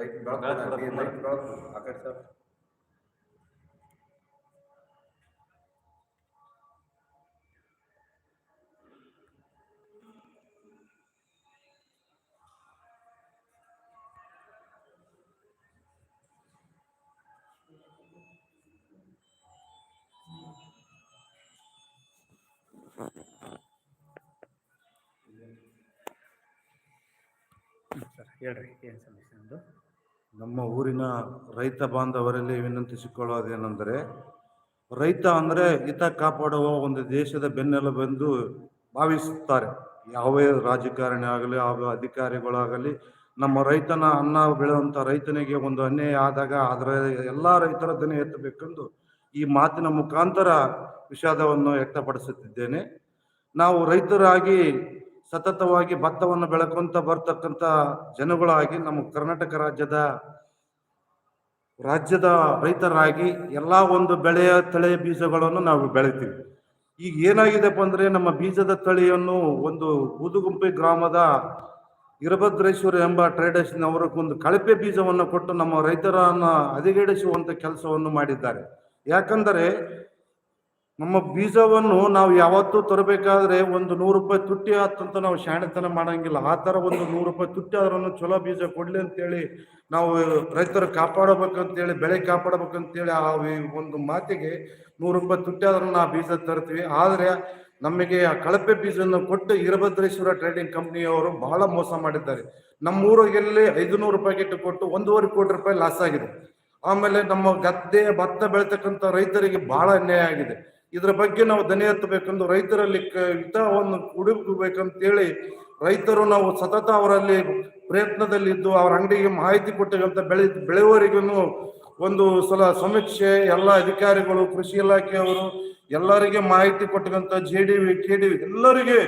Light ಬೆಳಕು ಬೆಳಕು ಕೊಡೋದು. ಲೈಟ್ ಬೆಳಕು ಆ ಕಡೆ ಸರ್ ಸರ್ ಹೇಳ್ರಿ ಏನು ಸಮಸ್ಯೆ ಒಂದು ನಮ್ಮ ಊರಿನ ರೈತ ಬಾಂಧವರಲ್ಲಿ ವಿನಂತಿಸಿಕೊಳ್ಳೋದೇನೆಂದರೆ ರೈತ ಅಂದರೆ ಹಿತ ಕಾಪಾಡುವ ಒಂದು ದೇಶದ ಬೆನ್ನೆಲುಬೆಂದು ಭಾವಿಸುತ್ತಾರೆ. ಯಾವೇ ರಾಜಕಾರಣಿ ಆಗಲಿ ಯಾವ ಅಧಿಕಾರಿಗಳಾಗಲಿ, ನಮ್ಮ ರೈತನ ಅನ್ನ ಬೆಳೆಯುವಂಥ ರೈತನಿಗೆ ಒಂದು ಅನ್ಯಾಯ ಆದಾಗ ಅದರ ಎಲ್ಲ ರೈತರ ದನ ಎತ್ತಬೇಕೆಂದು ಈ ಮಾತಿನ ಮುಖಾಂತರ ವಿಷಾದವನ್ನು ವ್ಯಕ್ತಪಡಿಸುತ್ತಿದ್ದೇನೆ. ನಾವು ರೈತರಾಗಿ ಸತತವಾಗಿ ಭತ್ತವನ್ನು ಬೆಳಕೊಂತ ಬರ್ತಕ್ಕಂಥ ಜನಗಳಾಗಿ ನಮ್ಮ ಕರ್ನಾಟಕ ರಾಜ್ಯದ ರಾಜ್ಯದ ರೈತರಾಗಿ ಎಲ್ಲ ಒಂದು ಬೆಳೆಯ ತಳಿಯ ಬೀಜಗಳನ್ನು ನಾವು ಬೆಳಿತೀವಿ. ಈಗ ಏನಾಗಿದೆಪ್ಪ ಅಂದ್ರೆ ನಮ್ಮ ಬೀಜದ ತಳಿಯನ್ನು ಒಂದು ಬೂದುಗುಂಪೆ ಗ್ರಾಮದ ಇರಭದ್ರೇಶ್ವರ ಎಂಬ ಟ್ರೇಡರ್ಸ್ನವರು ಒಂದು ಕಳಪೆ ಬೀಜವನ್ನು ಕೊಟ್ಟು ನಮ್ಮ ರೈತರನ್ನು ಹದಗೆಡಿಸುವಂತ ಕೆಲಸವನ್ನು ಮಾಡಿದ್ದಾರೆ. ಯಾಕಂದರೆ ನಮ್ಮ ಬೀಜವನ್ನು ನಾವು ಯಾವತ್ತೂ ತರಬೇಕಾದ್ರೆ ಒಂದು ನೂರು ರೂಪಾಯಿ ತುಟ್ಟಿ ಆತಂತ ನಾವು ಶಾಣೆತನ ಮಾಡಂಗಿಲ್ಲ. ಆ ಥರ ಒಂದು ನೂರು ರೂಪಾಯಿ ತುಟ್ಟಿ ಆದ್ರೂ ಚಲೋ ಬೀಜ ಕೊಡ್ಲಿ ಅಂತೇಳಿ ನಾವು ರೈತರು ಕಾಪಾಡಬೇಕಂತೇಳಿ, ಬೆಳೆ ಕಾಪಾಡಬೇಕಂತೇಳಿ ಆ ಒಂದು ಮಾತಿಗೆ ನೂರು ರೂಪಾಯಿ ತುಟ್ಟಿ ಆದ್ರೂ ನಾವು ಬೀಜ ತರ್ತೀವಿ. ಆದರೆ ನಮಗೆ ಆ ಕಳಪೆ ಬೀಜವನ್ನು ಕೊಟ್ಟು ಇರಭದ್ರೇಶ್ವರ ಟ್ರೇಡಿಂಗ್ ಕಂಪ್ನಿಯವರು ಬಹಳ ಮೋಸ ಮಾಡಿದ್ದಾರೆ. ನಮ್ಮ ಊರಿಗೆಲ್ಲಿ ಐದುನೂರು ಗಿಟ್ಟು ಕೊಟ್ಟು ಒಂದೂವರೆ ಕೋಟಿ ರೂಪಾಯಿ ಲಾಸ್ ಆಗಿದೆ. ಆಮೇಲೆ ನಮ್ಮ ಗದ್ದೆ ಭತ್ತ ಬೆಳೆತಕ್ಕಂಥ ರೈತರಿಗೆ ಬಹಳ ಅನ್ಯಾಯ ಆಗಿದೆ. ಇದರ ಬಗ್ಗೆ ನಾವು ದನಿ ಎತ್ತಬೇಕೆಂದು ರೈತರಲ್ಲಿ ಹಿತವನ್ನು ಹುಡುಕಬೇಕಂತೇಳಿ ರೈತರು ನಾವು ಸತತ ಅವರಲ್ಲಿ ಪ್ರಯತ್ನದಲ್ಲಿದ್ದು, ಅವರ ಅಂಗಡಿಗೆ ಮಾಹಿತಿ ಕೊಟ್ಟಿರುವಂತ ಬೆಳೆ ಬೆಳೆಯುವವರಿಗೂ ಒಂದು ಸಲ ಸಮೀಕ್ಷೆ ಎಲ್ಲ ಅಧಿಕಾರಿಗಳು, ಕೃಷಿ ಇಲಾಖೆಯವರು ಎಲ್ಲರಿಗೆ ಮಾಹಿತಿ ಕೊಟ್ಟಂತ J D V K D V ಎಲ್ಲರಿಗೆ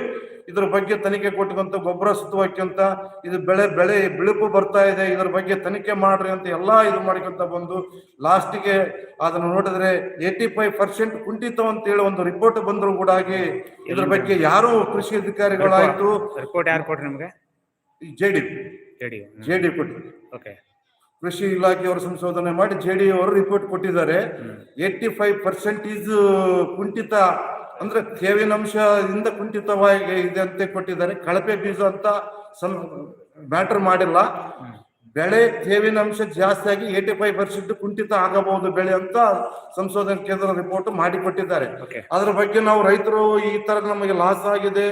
ಇದ್ರ ಬಗ್ಗೆ ತನಿಖೆ ಕೊಟ್ಟಂತ ಗೊಬ್ಬರ ಸುತ್ತುವಕ್ಕಿಂತ ಇದು ಬೆಳೆ ಬೆಳೆ ಬಿಳುಪು ಬರ್ತಾ ಇದೆ ಇದ್ರ ಬಗ್ಗೆ ತನಿಖೆ ಮಾಡ್ರಿ ಅಂತ ಎಲ್ಲ ಇದು ಮಾಡ್ಕೊಂತ ಬಂದು ಲಾಸ್ಟಿಗೆ ಅದನ್ನು ನೋಡಿದ್ರೆ ಏಯ್ಟಿ ಫೈವ್ ಪರ್ಸೆಂಟ್ ಕುಂಠಿತ ಅಂತೇಳಿ ಒಂದು ರಿಪೋರ್ಟ್ ಬಂದ್ರು ಕೂಡ ಆಗಿ ಇದ್ರ ಬಗ್ಗೆ ಯಾರು ಕೃಷಿ ಅಧಿಕಾರಿಗಳಾಯ್ತು? ಕೊಟ್ರಿ ನಿಮಗೆ? J D P J D ಕೊಟ್ಟಿದ್ರು. ಓಕೆ ಕೃಷಿ ಇಲಾಖೆಯವರು ಸಂಶೋಧನೆ ಮಾಡಿ ಜೆ ಡಿ ಅವರು ರಿಪೋರ್ಟ್ ಕೊಟ್ಟಿದ್ದಾರೆ. ಏಯ್ಟಿ ಫೈವ್ ಪರ್ಸೆಂಟೇಜ್ ಕುಂಠಿತ ಅಂದ್ರೆ ತೇವಿನಂಶದಿಂದ ಕುಂಠಿತವಾಗಿ ಇದೆ ಅಂತ ಕೊಟ್ಟಿದ್ದಾರೆ. ಕಳಪೆ ಬೀಜ ಅಂತ ಸ್ವಲ್ಪ ಮ್ಯಾಟರ್ ಮಾಡಿಲ್ಲ. ಬೆಳೆ ತೇವಿನಂಶ ಜಾಸ್ತಿ ಆಗಿ ಏಯ್ಟಿ ಫೈವ್ ಪರ್ಸೆಂಟ್ ಕುಂಠಿತ ಆಗಬಹುದು ಬೆಳೆ ಅಂತ ಸಂಶೋಧನಾ ಕೇಂದ್ರ ರಿಪೋರ್ಟ್ ಮಾಡಿ ಕೊಟ್ಟಿದ್ದಾರೆ ಓಕೆ ಅದ್ರ ಬಗ್ಗೆ ನಾವು ರೈತರು ಈ ತರ ನಮಗೆ ಲಾಸ್ ಆಗಿದೆ.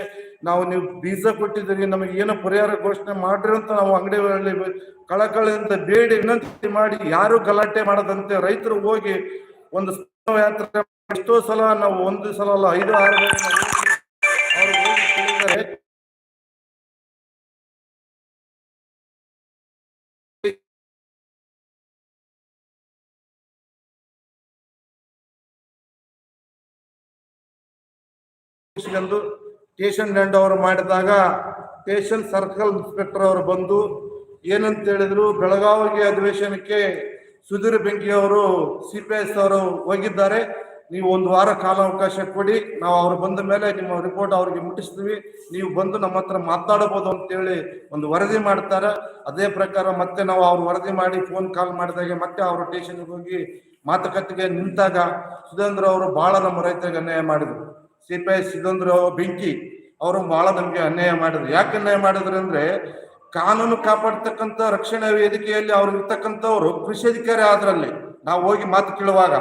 ನಾವು ನೀವು ಬೀಜ ಕೊಟ್ಟಿದ್ದೀರಿ, ನಮಗೆ ಏನೋ ಪರಿಹಾರ ಘೋಷಣೆ ಮಾಡ್ರಿ ಅಂತ ನಾವು ಅಂಗಡಿಗಳಲ್ಲಿ ಕಳಕಳಿಯಿಂದ ಬೇಡಿ ವಿನಂತಿ ಮಾಡಿ ಯಾರು ಗಲಾಟೆ ಮಾಡದಂತೆ ರೈತರು ಹೋಗಿ ಒಂದು ಯಾತ್ರೆ ಎಷ್ಟೋ ಸಲ ನಾವು ಒಂದು ಸಲ ಅಲ್ಲ, ಐದು, ಆರು ಎಂದು ಸ್ಟೇಷನ್ ಲ್ಯಾಂಡ್ ಅವರು ಮಾಡಿದಾಗ ಸ್ಟೇಷನ್ ಸರ್ಕಲ್ ಇನ್ಸ್ಪೆಕ್ಟರ್ ಅವರು ಬಂದು ಏನಂತ ಹೇಳಿದ್ರು, ಬೆಳಗಾವಿಗೆ ಅಧಿವೇಶನಕ್ಕೆ ಸುಧೀರ್ ಬೆಂಕಿ ಅವರು, ಸಿ ಪಿ ಎಸ್ ಅವರು ಹೋಗಿದ್ದಾರೆ. ನೀವು ಒಂದು ವಾರ ಕಾಲಾವಕಾಶ ಕೊಡಿ, ನಾವು ಅವ್ರು ಬಂದ ಮೇಲೆ ನಿಮ್ಮ ರಿಪೋರ್ಟ್ ಅವ್ರಿಗೆ ಮುಟ್ಟಿಸ್ತೀವಿ. ನೀವು ಬಂದು ನಮ್ಮ ಹತ್ರ ಮಾತಾಡಬಹುದು ಅಂತೇಳಿ ಒಂದು ವರದಿ ಮಾಡ್ತಾರೆ. ಅದೇ ಪ್ರಕಾರ ಮತ್ತೆ ನಾವು ಅವ್ರು ವರದಿ ಮಾಡಿ ಫೋನ್ ಕಾಲ್ ಮಾಡಿದಾಗ ಮತ್ತೆ ಅವರು ಸ್ಟೇಷನ್ಗೆ ಹೋಗಿ ಮಾತುಕತೆಗೆ ನಿಂತಾಗ ಸುಧೇಂದ್ರ ಅವರು ಬಹಳ ನಮ್ಮ ರೈತರಿಗೆ ಅನ್ಯಾಯ ಮಾಡಿದ್ರು. ಸಿ ಪಿ ಬೆಂಕಿ, ಅವರು ಬಹಳ ನಮಗೆ ಅನ್ಯಾಯ ಮಾಡಿದ್ರು. ಯಾಕೆ ಅನ್ಯಾಯ ಮಾಡಿದ್ರು ಅಂದ್ರೆ, ಕಾನೂನು ಕಾಪಾಡ್ತಕ್ಕಂಥ ರಕ್ಷಣಾ ವೇದಿಕೆಯಲ್ಲಿ ಅವ್ರು ಇರ್ತಕ್ಕಂಥವ್ರು ಕೃಷಿ ಅಧಿಕಾರಿ ಆದ್ರಲ್ಲಿ. ನಾವು ಹೋಗಿ ಮಾತು ಕೇಳುವಾಗ,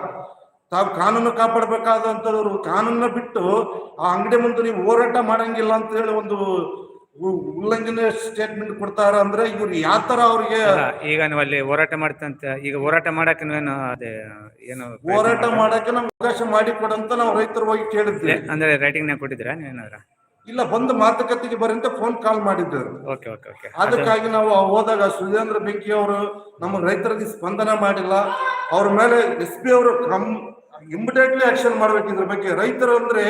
ತಾವು ಕಾನೂನು ಕಾಪಾಡಬೇಕಾದಂಥವ್ರು ಕಾನೂನ ಬಿಟ್ಟು ಆ ಅಂಗಡಿ ಮುಂದೆ ನೀವು ಹೋರಾಟ ಮಾಡಂಗಿಲ್ಲ ಅಂತ ಹೇಳಿ ಒಂದು ಉಲ್ಲಂಘನೆ ಸ್ಟೇಟ್ಮೆಂಟ್ ಕೊಡ್ತಾರ ಅಂದ್ರೆ ಇವ್ರು ಯಾವ ತರ ಅವ್ರಿಗೆ ಈಗ ನೀವು ಅಲ್ಲಿ ಹೋರಾಟ ಮಾಡ್ತಂತ ಈಗ ಹೋರಾಟ ಮಾಡಕ್ಕೆ ನೀವೇನು ಅದೇ ಏನು ಹೋರಾಟ ಮಾಡಕ್ಕೆ ನಮ್ಗೆ ಅವಕಾಶ ಮಾಡಿಕೊಡಂತ ನಾವು ರೈತರ ಹೋಗಿ ಕೇಳಿದ್ವಿ. ಅಂದ್ರೆ ರೈಟಿಂಗ್ ಕೊಟ್ಟಿದ್ದೀರಾ ನೀವೇನಾದ್ರ ಇಲ್ಲ ಬಂದು ಮಾತುಕತೆಗೆ ಬರಂತ ಫೋನ್ ಕಾಲ್ ಮಾಡಿದ್ದರು ಓಕೆ ಓಕೆ ಓಕೆ. ಅದಕ್ಕಾಗಿ ನಾವು ಹೋದಾಗ ಸುಧೇಂದ್ರ ಬೆಂಕಿ ಅವರು ನಮ್ಮ ರೈತರಿಗೆ ಸ್ಪಂದನ ಮಾಡಿಲ್ಲ. ಅವ್ರ ಮೇಲೆ ಎಸ್ ಪಿ ಅವರು ಕಮ್ ಇಮಿಡಿಯೇಟ್ಲಿ ಆಕ್ಷನ್ ಮಾಡ್ಬೇಕಿದ್ರ ಬಗ್ಗೆ. ರೈತರು ಅಂದ್ರೆ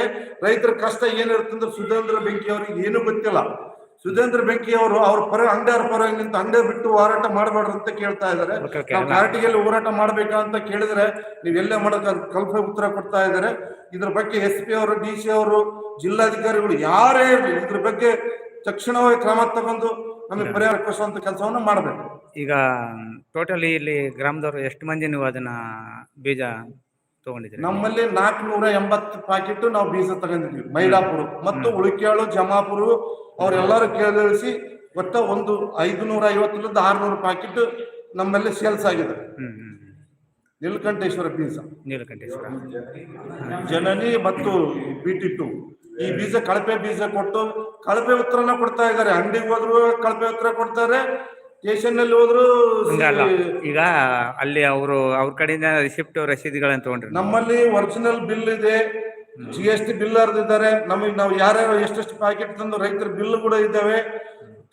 ರೈತರ ಕಷ್ಟ ಏನಿರುತ್ತಂದ್ರೆ ಸುಧೇಂದ್ರ ಬೆಂಕಿ ಅವ್ರಿಗೆ ಏನು ಗೊತ್ತಿಲ್ಲ. ಸುಧೇಂದ್ರ ಬೆಂಕಿ ಅವರು ಅವ್ರ ಪರ ಅಂಗಡಿಯವ್ರ ಪರ ನಿಂತು ಅಂಗಡಿ ಬಿಟ್ಟು ಹೋರಾಟ ಮಾಡಬಾರ್ದು ಅಂತ ಕೇಳ್ತಾ ನಾವು ಕಾರ್ಟಿಗೆಲ್ಲಿ ಹೋರಾಟ ಮಾಡ್ಬೇಕಾ ಅಂತ ಕೇಳಿದ್ರೆ ನೀವ್ ಎಲ್ಲೇ ಮಾಡಕ್ ಕಲ್ಪ ಉತ್ತರ ಕೊಡ್ತಾ ಇದ್ದಾರೆ. ಇದ್ರ ಬಗ್ಗೆ ಎಸ್ ಪಿ ಅವರು ಡಿ ಸಿ ಅವರು ಜಿಲ್ಲಾಧಿಕಾರಿಗಳು ಯಾರೇ ಇರಲಿ ಇದ್ರ ಬಗ್ಗೆ ತಕ್ಷಣವೇ ಕ್ರಮ ತಗೊಂಡು ನಮಗೆ ಪರಿಹಾರ ಕೊಡಿಸುವಂತ ಕೆಲಸವನ್ನ ಮಾಡಬೇಕು. ಈಗ ಟೋಟಲಿ ಇಲ್ಲಿ ಗ್ರಾಮದವರು ಎಷ್ಟು ಮಂದಿ ನೀವು ಅದನ್ನ ಬೀಜ ತಗೊಂಡಿದ್ದೀರಿ? ನಮ್ಮಲ್ಲಿ ನಾಲ್ಕುನೂರ ಎಂಬತ್ತು ಪ್ಯಾಕೆಟ್ ನಾವು ಬೀಜ ತಗೊಂಡಿದ್ವಿ ಮೈಲಾಪುರ ಮತ್ತು ಉಳಿಕ್ಯಾಳು ಜಮಾಪುರ ಅವರೆಲ್ಲರೂ ಕೇಳಿಸಿ ಒಟ್ಟ ಒಂದು ಐದುನೂರ ಐವತ್ತರಿಂದ ಆರ್ನೂರು ಪ್ಯಾಕೆಟ್ ನಮ್ಮಲ್ಲಿ ಸೇಲ್ಸ್ ಆಗಿದೆ. ನೀಲಕಂಠೇಶ್ವರ ಬೀಜ. ನೀಲಕಂಠೇಶ್ವರ. ಜನನಿ ಮತ್ತು ಬಿಟಿ ಟು ಈ ಬೀಜ ಕಳಪೆ ಬೀಜ ಕೊಟ್ಟು ಕಳಪೆ ಉತ್ತರನ ಕೊಡ್ತಾ ಇದ್ದಾರೆ. ಅಂಗಡಿಗೆ ಹೋದ್ರು ಕಳಪೆ ಉತ್ತರ ಕೊಡ್ತಾರೆ. ಸ್ಟೇಷನ್ನಲ್ಲಿ ಹೋದ್ರು ಹಂಗಲ್ಲ. ಈಗ ಅಲ್ಲಿ ಅವರು ಅವ್ರ ಕಡೆಯಿಂದ ರಿಸಿಪ್ಟ್ ರಸೀದಿಗಳನ್ನ ತಗೊಂಡ್ರಿ ನಮ್ಮಲ್ಲಿ ಒರಿಜಿನಲ್ ಬಿಲ್ ಇದೆ. ಜಿ ಎಸ್ ಟಿ ಬಿಲ್ ಹರಿದಿದ್ದಾರೆ ನಮಗೆ ನಾವು ಯಾರ್ಯಾರು ಎಷ್ಟೆಷ್ಟು ಪ್ಯಾಕೆಟ್ ತಂದು ರೈತರ ಬಿಲ್ ಕೂಡ ಇದ್ದಾವೆ.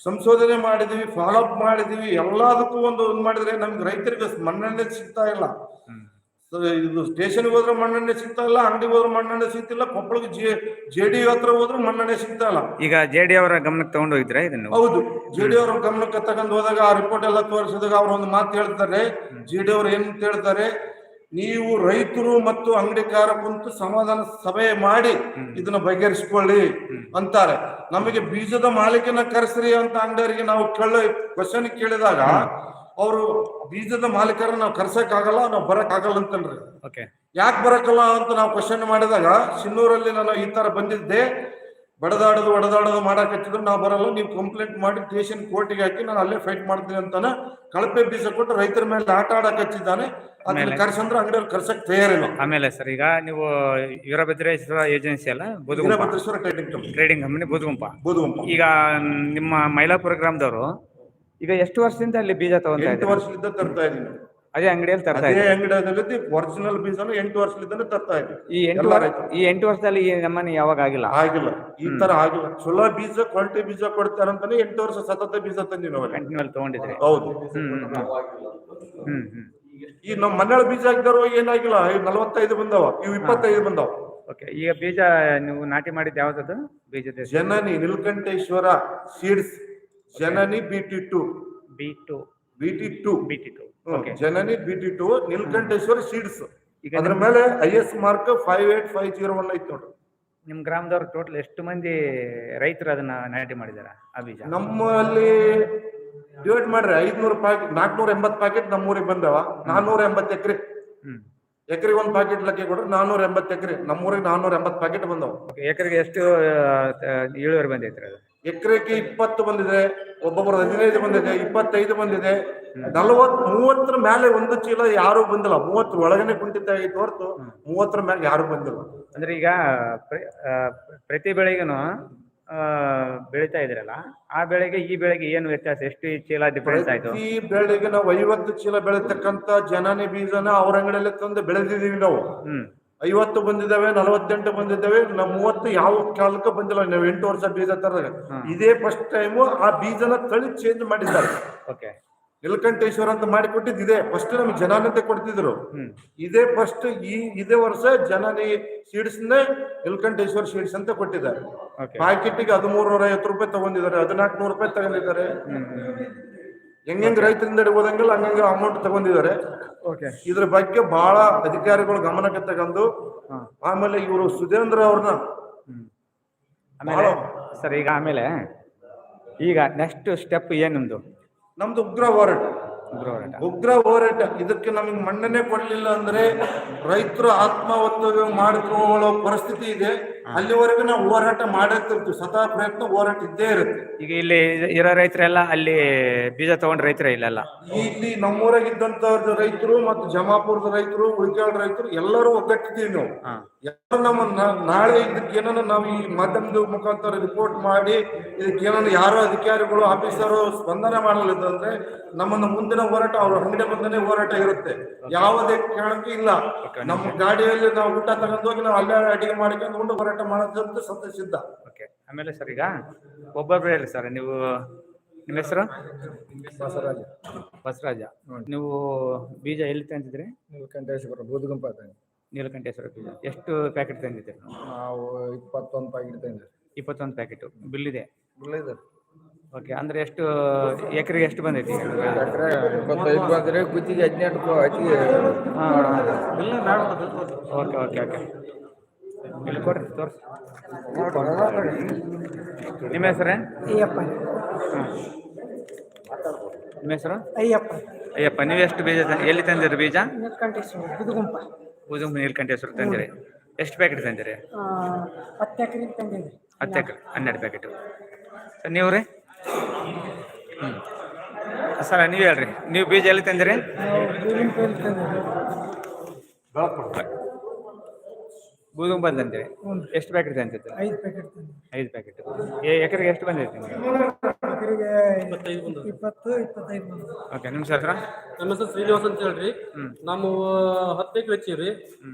ಸಂಶೋಧನೆ ಮಾಡಿದೀವಿ ಫಾಲೋಅಪ್ ಮಾಡಿದೀವಿ. ಎಲ್ಲದಕ್ಕೂ ಒಂದು ಮಾಡಿದ್ರೆ ನಮ್ಗೆ ರೈತರಿಗೆ ಮನ್ನಣೆ ಸಿಗ್ತಾ ಇಲ್ಲ. ಇದು ಸ್ಟೇಷನ್ಗೆ ಹೋದ್ರೆ ಮಣ್ಣೆಣ್ಣೆ ಸಿಗ್ತಾ ಇಲ್ಲ ಅಂಗಡಿಗೆ ಹೋದ್ರೆ ಮಣ್ಣೆಣ್ಣೆ ಸಿಗ್ತಿಲ್ಲ ಕೊಪ್ಪಳಕ್ಕೆ ಜೆ ಜೆ ಡಿ ಹತ್ರ ಹೋದ್ರೆ ಮಣ್ಣೆಣ್ಣೆ ಸಿಗ್ತಾ ಇಲ್ಲ. ಈಗ ಜೆ ಡಿ ಅವರ ಗಮನಕ್ಕೆ ತಗೊಂಡು ಹೋಗಿದ್ರೆ ಇದನ್ನು? ಹೌದು ಜೆ ಡಿ ಅವ್ರ ಗಮನಕ್ಕೆ ತಗೊಂಡು ಹೋದಾಗ ಆ ರಿಪೋರ್ಟ್ ಎಲ್ಲ ತೋರಿಸಿದಾಗ ಅವ್ರು ಒಂದು ಮಾತು ಹೇಳ್ತಾರೆ ಜೆ ಡಿ ಅವ್ರು ಏನಂತ ಹೇಳ್ತಾರೆ ನೀವು ರೈತರು ಮತ್ತು ಅಂಗಡಿಕಾರ ಕುಂತು ಸಮಾಧಾನ ಸಭೆ ಮಾಡಿ ಇದನ್ನ ಬಗೆಹರಿಸ್ಕೊಳ್ಳಿ ಅಂತಾರೆ. ನಮಗೆ ಬೀಜದ ಮಾಲೀಕನ ಕರೆಸ್ರಿ ಅಂತ ಅಂಗಡಿಯವರಿಗೆ ನಾವು ಕೇಳ ಕ್ವಶನ್ ಕೇಳಿದಾಗ ಅವರು ಬೀಜದ ಮಾಲೀಕರ ನಾವು ಕರ್ಸಕ್ಕಾಗಲ್ಲ ನಾವು ಬರಕ್ ಆಗಲ್ಲ ಅಂತಲ್ರಿ ಓಕೆ ಯಾಕೆ ಬರಕಲ್ಲ ಅಂತ ನಾವು ಕ್ವಶನ್ ಮಾಡಿದಾಗ ಸಿನ್ನೂರಲ್ಲಿ ನಾನು ಈ ತರ ಬಂದಿದ್ದೆ ಬಡದಾಡೋದು ಒಡದಾಡೋದು ಮಾಡಕತ್ತಿದ್ರು ನಾವು ಬರಲ್ಲ ನೀವು ಕಂಪ್ಲೇಂಟ್ ಮಾಡಿ ಸ್ಟೇಷನ್ ಕೋರ್ಟಿಗೆ ಹಾಕಿ ನಾನು ಅಲ್ಲೇ ಫೈಟ್ ಮಾಡ್ತೀನಿ ಅಂತಾನೆ ಕಳಪೆ ಬೀಜ ಕೊಟ್ಟು ರೈತರ ಮೇಲೆ ಆಟ ಆಡಕ್ ಹಚ್ಚಿದ್ದಾನೆ ಅದನ್ನ? ಕರ್ಸಂದ್ರೆ ಅಂಗಡಿಯಲ್ಲಿ ಕರ್ಸಕ್ ತಯಾರಿಲ್ಲ. ಆಮೇಲೆ ಸರ್ ಈಗ ನೀವು ವೀರಭದ್ರೇಶ್ವರ ಏಜೆನ್ಸಿ ಅಲ್ಲ? Budhagumpa. Trading company trading company Budhagumpa. ಬೋಧುವಂಪ ಈಗ ನಿಮ್ಮ ಮೈಲಾಪುರ ಗ್ರಾಮದವರು ಈಗ ಎಷ್ಟು ವರ್ಷದಿಂದ ಅಲ್ಲಿ ಬೀಜ ತಗೊಂತ ಎಂಟು ಇದ್ದಾರೆ? ವರ್ಷದಿಂದ ತರ್ತಾ ಇದೀನಿ ಅದೇ ಅಂಗಡಿಯಲ್ಲಿ ತರ್ತಾ ಅದೇ ಇದ್ದಾರೆ. ಅಂಗಡಿಯಲ್ಲಿ ಒರಿಜಿನಲ್ ಬೀಜನ ಎಂಟು ವರ್ಷದಿಂದ ತರ್ತಾ ಇದ್ದೀನಿ ಈ ಎಂಟು ಎಲ್ಲ ವರ್- ರೈತರು. ಈ ಎಂಟು ವರ್ಷದಲ್ಲಿ ಈ ನಮ್ಮನೆ ಯಾವಾಗ ಆಗಿಲ್ಲ? ಆಗಿಲ್ಲ. ಈ ತರ ಆಗಿಲ್ಲ. ಚಲೋ ಬೀಜ ಕ್ವಾಲಿಟಿ ಬೀಜ ಕೊಡ್ತಾರಂತಾನೆ ಎಂಟು ವರ್ಷ ಸತತ ಬೀಜ ತಂದಿ ನಾವು ಕಂಟಿನ್ಯೂ ಅಲ್ಲಿ ತಗೊಂಡಿದ್ರಿ ಹೌದು. ಹ್ಮ್ ಹ್ಮ್. ಈ ನಮ್ಮ ಮನೆಯೊಳ ಬೀಜ ಹಾಕಿದಾರೋ ಏನಾಗಿಲ್ಲ. ಈ ನಲವತ್ತೈದು ಬಂದವ. ಇವು ಇಪ್ಪತ್ತೈದು ಬಂದವ. ಓಕೆ ಈಗ ಬೀಜ ನೀವು ನಾಟಿ ಮಾಡಿದ್ದು ಯಾವ್ದದು? ಬೀಜದ Janani Neelakanteshwara seeds Janani BT two B two BT two B T Janani BT two Neelakanteshwara seeds ಈಗ ಅದ್ರ ಮೇಲೆ I S mark five eight five zero one ಐತ್ ನೋಡ್ರಿ ನಿಮ್ಮ ಗ್ರಾಮದವ್ರು ಟೋಟಲ್ ಎಷ್ಟು ಮಂದಿ ರೈತರು ಅದನ್ನ ನಾಟಿ ಮಾಡಿದಾರ ಆ ಬೀಜ? ನಮ್ಮಲ್ಲಿ ಡಿವೈಡ್ ಮಾಡ್ರಿ ಐದ್ನೂರು ಪ್ಯಾಕೆಟ್ ನಾಲ್ಕನೂರ ಎಂಬತ್ ಪ್ಯಾಕೆಟ್ ನಮ್ಮೂರಿಗೆ ಬಂದವ. ನಾನ್ನೂರ ಎಂಬತ್ತು ಎಕರೆ. ಹ್ಮ್. ಎಕರೆಗೆ ಒಂದ್ ಪ್ಯಾಕೆಟ್ ಲೆಕ್ಕ ಕೊಡ್ರಿ ನಾನೂರ ಎಂಬತ್ತು ಎಕರೆ. ನಮ್ಮೂರಿಗೆ ನಾನೂರ ಎಂಬತ್ತು ಪ್ಯಾಕೆಟ್ ಬಂದವು. ಎಕರೆಗೆ ಎಷ್ಟು ಇಳುವರಿ ಬಂದೈತ್ರಿ ಅದು? ಎಕರೆಗೆ ಇಪ್ಪತ್ತು ಬಂದಿದೆ ಒಬ್ಬೊಬ್ಬರು ಹದಿನೈದು ಬಂದಿದೆ ಇಪ್ಪತ್ತೈದು ಬಂದಿದೆ. ನಲವತ್ ಮೂವತ್ತರ ಮೇಲೆ ಒಂದು ಚೀಲ ಯಾರು ಬಂದಿಲ್ಲ. ಮೂವತ್ತು ಒಳಗನೆ ಕುಂಟಿದ್ದ ಆಗೈತೆ ಹೊರತು ಮೂವತ್ತರ ಮೇಲೆ ಯಾರು ಬಂದಿಲ್ಲ. ಅಂದ್ರೆ ಈಗ ಪ್ರತಿ ಬೆಳೆಗೂ ಬೆಳಿತಾ ಇದ್ರಲ್ಲ ಆ ಬೆಳೆಗೆ ಈ ಬೆಳೆಗೆ ಏನು ವ್ಯತ್ಯಾಸ? ಎಷ್ಟು ಚೀಲ ಡಿಫರೆನ್ಸ್ ಆಯ್ತು? ಈ ಬೆಳೆಗೆ ನಾವು ಐವತ್ತು ಚೀಲ ಬೆಳೆತಕ್ಕಂತ ಜನನಿ ಬೀಜನ ಅವ್ರ ಅಂಗಡಿಯಲ್ಲಿ ತಂದು ಬೆಳೆದಿದೀವಿ ನಾವು. ಐವತ್ತು ಬಂದಿದ್ದಾವೆ ನಲವತ್ತೆಂಟು ಬಂದಿದ್ದಾವೆ ನಾವು ಮೂವತ್ತು ಯಾವ ಕಾಲಕ್ಕೂ ಬಂದಿಲ್ಲ. ನಾವು ಎಂಟು ವರ್ಷ ಬೀಜ ತರದಾಗ ಇದೇ ಫಸ್ಟ್ ಟೈಮು ಆ ಬೀಜನ ತಳಿ ಚೇಂಜ್ ಮಾಡಿದ್ದಾರೆ. ಓಕೆ ನೀಲಕಂಠೇಶ್ವರ ಅಂತ ಮಾಡಿಕೊಟ್ಟಿದ್ದು ಇದೆ ಫಸ್ಟ್ ನಮ್ಗೆ ಜನಾನಂತೆ ಕೊಡ್ತಿದ್ರು. ಇದೇ ಫಸ್ಟ್ ಈ ಇದೇ ವರ್ಷ ಜನನಿ ಸೀಡ್ಸ್ ಎಲ್ಕಂಠೇಶ್ವರ ಸೀಡ್ಸ್ ಅಂತ ಕೊಟ್ಟಿದ್ದಾರೆ. ಪ್ಯಾಕೆಟ್ಗೆ ಹದಿಮೂರು ನೂರ ಐವತ್ತು ರೂಪಾಯಿ ತಗೊಂಡಿದ್ದಾರೆ ಹದಿನಾಲ್ಕು ನೂರು ರೂಪಾಯಿ ತಗೊಂಡಿದ್ದಾರೆ. ಹೆಂಗ್ ರೈತರಿಂದ ಹೋದಂಗೆಲ್ಲ ಹಂಗಂಗ ಅಮೌಂಟ್ ತಗೊಂಡಿದ್ದಾರೆ. ಓಕೆ ಇದ್ರ ಬಗ್ಗೆ ಬಹಳ ಅಧಿಕಾರಿಗಳು ಗಮನಕ್ಕೆ ತಗೊಂಡು. ಆಮೇಲೆ ಇವರು ಸುಧೇಂದ್ರ ಅವ್ರನ್ನ ಆಮೇಲೆ ಸರ್ ಈಗ ಆಮೇಲೆ ಈಗ ನೆಕ್ಸ್ಟ್ ಸ್ಟೆಪ್ ಏನು ನಿಮ್ದು ನಮ್ದು ಉಗ್ರ ಹೋರಾಟ. ಉಗ್ರ ಹೋರಾಟ. ಉಗ್ರ ಹೋರಾಟ. ಇದಕ್ಕೆ ನಮಗೆ ಮನ್ನಣೆ ಕೊಡ್ಲಿಲ್ಲ ಅಂದ್ರೆ ರೈತರು ಆತ್ಮಹತ್ಯೆ ಮಾಡ್ಕೊಳ್ಳೋ ಪರಿಸ್ಥಿತಿ ಇದೆ. ಅಲ್ಲಿವರೆಗೂ ನಾವು ಹೋರಾಟ ಮಾಡತ್ತಿರ್ತೀವಿ ಸದಾ ಪ್ರಯತ್ನ ಹೋರಾಟ ಇದ್ದೇ ಇರುತ್ತೆ. ಈಗ ಇಲ್ಲಿ ಇರೋ ರೈತರೆಲ್ಲ ಅಲ್ಲಿ ಬೀಜ ತಗೊಂಡ್ ರೈತರ ಇಲ್ಲೆಲ್ಲ ಇಲ್ಲಿ ನಮ್ಮೂರಾಗ ಇದ್ದಂತ ರೈತರು ಮತ್ತು ಜಮಾಪುರದ ರೈತರು ಉಳಿಕಾಳ ರೈತರು ಎಲ್ಲರೂ ಒಗ್ಗಟ್ಟಿದ್ದೀವಿ ನಾವು. ಎಲ್ಲ ನಮ್ಮ ನಾಳೆ ಇದಕ್ಕೆ ಏನನ್ನ ನಾವು ಈ ಮಾಧ್ಯಮದ ಮುಖಾಂತರ ರಿಪೋರ್ಟ್ ಮಾಡಿ ಇದಕ್ಕೆ ಏನನ್ನ ಯಾರೋ ಅಧಿಕಾರಿಗಳು ಆಫೀಸರು ಸ್ಪಂದನೆ ಮಾಡಲಿದ್ದಂದ್ರೆ ನಮ್ಮನ್ನ ಮುಂದಿನ ಹೋರಾಟ ಅವ್ರ ಅಂಗಡಿ ಬಂದನೆ ಹೋರಾಟ ಇರುತ್ತೆ. ಯಾವುದೇ ಕಾರಣಕ್ಕೂ ಇಲ್ಲ. ನಮ್ಮ ಗಾಡಿಯಲ್ಲಿ ನಾವು ಊಟ ತಗೊಂಡೋಗಿ ನಾವು ಅಲ್ಲೇ ಅಡಿಗೆ ಮಾಡಿಕೊಂಡು ಉಂಡು ಹೋರಾಟ ಮಾಡೋದಂತೂ ಸಿದ್ಧ ಓಕೆ ಆಮೇಲೆ ಸರ್ ಈಗ ಒಬ್ಬೊಬ್ರು ಹೇಳಿ ಸರ್ ನೀವು ನಿಮ್ಮ ಹೆಸರು? ಬಸವರಾಜ. ಬಸವರಾಜ. ನೀವು ಬೀಜ ಎಲ್ಲಿ ತಂದಿದ್ರಿ? ನೀಲಕಂಠೇಶ್ವರ ಬೂದುಗುಂಪ ತಂದೆ ನೀಲಕಂಠೇಶ್ವರ ಬೀಜ. ಎಷ್ಟು ಪ್ಯಾಕೆಟ್ ತಂದಿದ್ದೀರಿ ನಾವು? ಇಪ್ಪತ್ತೊಂದು ಪ್ಯಾಕೆಟ್ ತಂದೆ ಇಪ್ಪತ್ತೊಂದು ಪ್ಯಾಕೆಟು. ಬಿಲ್ ಇದೆ? ಒಳ್ಳೇದು ಓಕೆ ಅಂದ್ರೆ ಎಷ್ಟು ಎಕರೆಗೆ ಎಷ್ಟು ಬಂದೈತಿ? ಎಕರೆ ಇಪ್ಪತ್ತೈದು ಬಂದ್ರೆ ಗುತ್ತಿಗೆ ಹದಿನೆಂಟು ಓಕೆ ಓಕೆ ಓಕೆ. ಇಲ್ಲಿ ಕೊಡ್ರಿ ತೋರಿಸಿ. ನಿಮ್ಮ ಹೆಸರೇ? ಅಯ್ಯಪ್ಪ. ನಿಮ್ಮ ಹೆಸರು? ಅಯ್ಯಪ್ಪ. ಅಯ್ಯಪ್ಪ ನೀವು ಎಷ್ಟು ಬೀಜ ಎಲ್ಲಿ ತಂದಿರಿ ಬೀಜ? ಬುದುಗುಂಪ ಕಂಠೇಶ್ವರ ನೀಲಕಂಠೇಶ್ವರ ತಂದಿರಿ. ಎಷ್ಟು ಪ್ಯಾಕೆಟ್ ತಂದಿರಿ? ಹತ್ತು ಎಕರೆ ಹತ್ತು ಎಕರೆ ಹನ್ನೆರಡು ಪ್ಯಾಕೆಟು. ಸರ್ ನೀವು ರೀ? ಹ್ಞೂ ಸರ್ ನೀವು ಹೇಳ್ರಿ ನೀವು ಬೀಜ ಎಲ್ಲಿ ತಂದಿರಿ? ನಾವು ಬಂದಂತೆ ಹ್ಞೂ ಎಷ್ಟು ಪ್ಯಾಕೆಟ್ ತಂದಿದ್ದು? ಐದು ಪ್ಯಾಕೆಟ್ ತಂದಿದ್ವಿ ಐದು ಪ್ಯಾಕೆಟ್ ಎಕರೆಗೆ ಎಷ್ಟು ಬಂದೈತೆ ನಿಮಗೆ ಎಕರೆಗೆ ಇಪ್ಪತ್ತು ಇಪ್ಪತ್ತೈದು ಬಂದು ಓಕೆ ನಿಮ್ಮ ಹೆಸರು ನಮ್ಮ ಹೆಸರು ಶ್ರೀನಿವಾಸ್ ಅಂತ ಹೇಳ್ರಿ. ನಾವು ಹತ್ತು ಎಕರೆ ಹಚ್ಚೀವ್ರಿ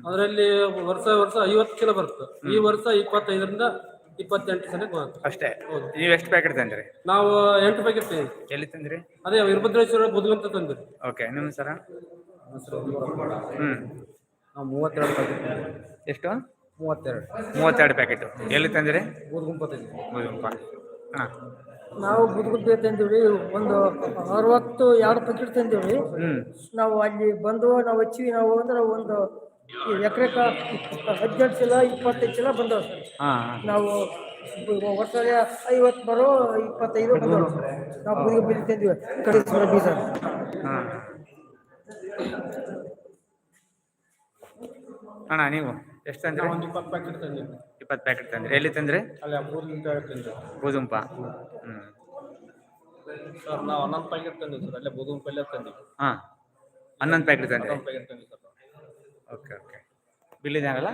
ಅದರಲ್ಲಿ ವರ್ಷ ವರ್ಷ ಐವತ್ತು ಕಿಲೋ ಬರುತ್ತೆ. ಈ ವರ್ಷ ಇಪ್ಪತ್ತೈದರಿಂದ ಇಪ್ಪತ್ತೆಂಟು ಜನಕ್ಕೆ ಬರುತ್ತೆ. ಅಷ್ಟೇ. ನೀವು ಎಷ್ಟು ಪ್ಯಾಕೆಟ್ ತಂದಿರಿ? ನಾವು ಎಂಟು ಪ್ಯಾಕೆಟ್ ತಂದ್ವಿ. ಎಲ್ಲಿ ತಂದಿರಿ? ಅದೇ ವೀರಭದ್ರೇಶ್ವರ ಬುದ್ಧಿವಂತ ತಂದ್ರಿ ಓಕೆ ನಿಮ್ಮ ಸರ ಹ್ಞೂ ನಾವು ಮೂವತ್ತೆರಡು ಪ್ಯಾಕೆಟ್ ಎಷ್ಟು? ಮೂವತ್ತೆರಡು. ಮೂವತ್ತೆರಡು ಪ್ಯಾಕೆಟ್ ಎಲ್ಲಿ ತಂದಿರಿ? ಬೂದ್ಗುಂಪ ತಂದಿದ್ದೀವಿ ಬೂದುಂಪ ಹಾಂ. ನಾವು ಬುದುಗುಂಪೆ ತಂದಿವ್ರಿ ಒಂದು ಅರವತ್ತು ಎರಡು ಪ್ಯಾಕೆಟ್ ತಂದಿವ್ರಿ ಹ್ಞೂ ನಾವು ಅಲ್ಲಿ ಬಂದು ನಾವು ಹಚ್ಚಿವಿ ನಾವು ಅಂದ್ರೆ ಒಂದು ಎಕರೆಕ ಹದಿನೆಂಟು ಚೀಲ ಇಪ್ಪತ್ತೈದು ಚೀಲ ಬಂದವ ಸರ್. ಹಾಂ. ಹಾಂ ನಾವು ವರ್ಷದಲ್ಲಿ ಐವತ್ತು ಬರೋ ಇಪ್ಪತ್ತೈದು ಬರೋ ನಾವು ಬುದುಗುಂಪೆ ತಂದಿವಿ. ಕಡಿಸ್ಮರ ಬೀಜ. ಹಾಂ. ಅಣ್ಣ ನೀವು? ಎಷ್ಟು ತಂದ್ರಿ? ಒಂದು ಇಪ್ಪತ್ತು ಪ್ಯಾಕೆಟ್ ತಂದೆ ಇಪ್ಪತ್ತು ಪ್ಯಾಕೆಟ್ ತಂದ್ರಿ. ಎಲ್ಲಿ ತಂದ್ರಿ? ಅಲ್ಲ ಬೂದುಂಪ ತಂದ್ವಿ. ಬೂದುಂಪ ಹ್ಞೂ ಸರ್ ನಾವು ಹನ್ನೊಂದು ಪ್ಯಾಕೆಟ್ ತಂದೆ ಸರ್. ಅಲ್ಲೇ ಬುದುಂ ಪಲ್ಯ ತಂದಿವಿ ಹಾಂ ಹನ್ನೊಂದು ಪ್ಯಾಕೆಟ್ ತಂದೆ ಹನ್ನೊಂದು ಪ್ಯಾಕೆಟ್ ತಂದಿವಿ ಸರ್ ಓಕೆ ಓಕೆ. ಬಿಲ್ ಇದೆಯಲ್ಲ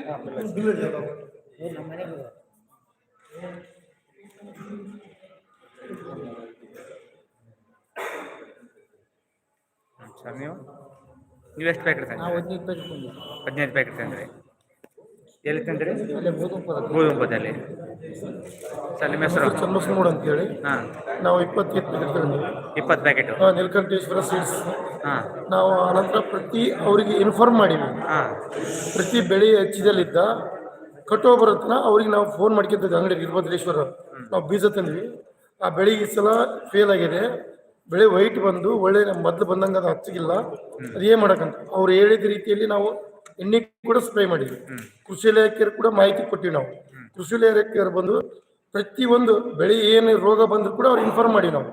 ಸರ್ ನೀವು? ನೀವು ಎಷ್ಟು ಪ್ಯಾಕೆಟ್ ತಂದ್ರಿ? ಹದಿನೈದು ಪ್ಯಾಕೆಟ್ ತಂದಿವಿ ಹದಿನೈದು ಪ್ಯಾಕೆಟ್ ತಂದ್ರಿ. ಎಲ್ಲಿ ತಂದ್ರಿ ಬೂದುಂಪದಲ್ಲಿ ಸರ್ ನಿಮ್ಮ ಹೆಸರು? ಚನ್ನಬಸನಗೌಡ ಅಂತೇಳಿ ಹಾಂ. ನಾವು ಇಪ್ಪತ್ತು ಪ್ಯಾಕೆಟು ನೀಲಕಂಠೇಶ್ವರ ಸೀಡ್ಸ್ ಹಾಂ. ನಾವು ಆನಂತರ ಪ್ರತಿ ಅವರಿಗೆ ಇನ್ಫಾರ್ಮ್ ಮಾಡಿವಿ ಹಾಂ. ಪ್ರತಿ ಬೆಳೆ ಹಚ್ಚಿದಲ್ಲಿದ್ದ ಕಟ್ಟೋ ಬರುತ್ತನ ಅವ್ರಿಗೆ ನಾವು ಫೋನ್ ಮಾಡ್ಕೊಂತಿದ್ವಿ. ಅಂಗಡಿ ವೀರಭದ್ರೇಶ್ವರ ನಾವು ಬೀಜ ತಂದ್ವಿ. ಆ ಬೆಳೆಗೆ ಈ ಸಲ ಫೇಲ್ ಆಗಿದೆ. ಬೆಳೆ ವೈಟ್ ಬಂದು ಒಳ್ಳೆ ಮೊದಲು ಬಂದಂಗೆ ಅದು ಹಚ್ಚಿಗಿಲ್ಲ ಅದು ಏನು ಮಾಡಕ್ಕಂತ. ಅವ್ರು ಹೇಳಿದ ರೀತಿಯಲ್ಲಿ ನಾವು ಎಣ್ಣೆ ಕೂಡ ಸ್ಪ್ರೇ ಮಾಡಿದ್ವಿ. ಕೃಷಿ ಇಲಾಖೆಯರು ಕೂಡ ಮಾಹಿತಿ ಕೊಟ್ಟಿವಿ ನಾವು. ಕೃಷಿ ಇಲಾಖೆಯವರು ಬಂದು ಒಂದು ಬೆಳೆ ಏನು ರೋಗ ಬಂದ್ರು ಕೂಡ ಅವ್ರು ಇನ್ಫಾರ್ಮ್ ಮಾಡಿ ನಾವು.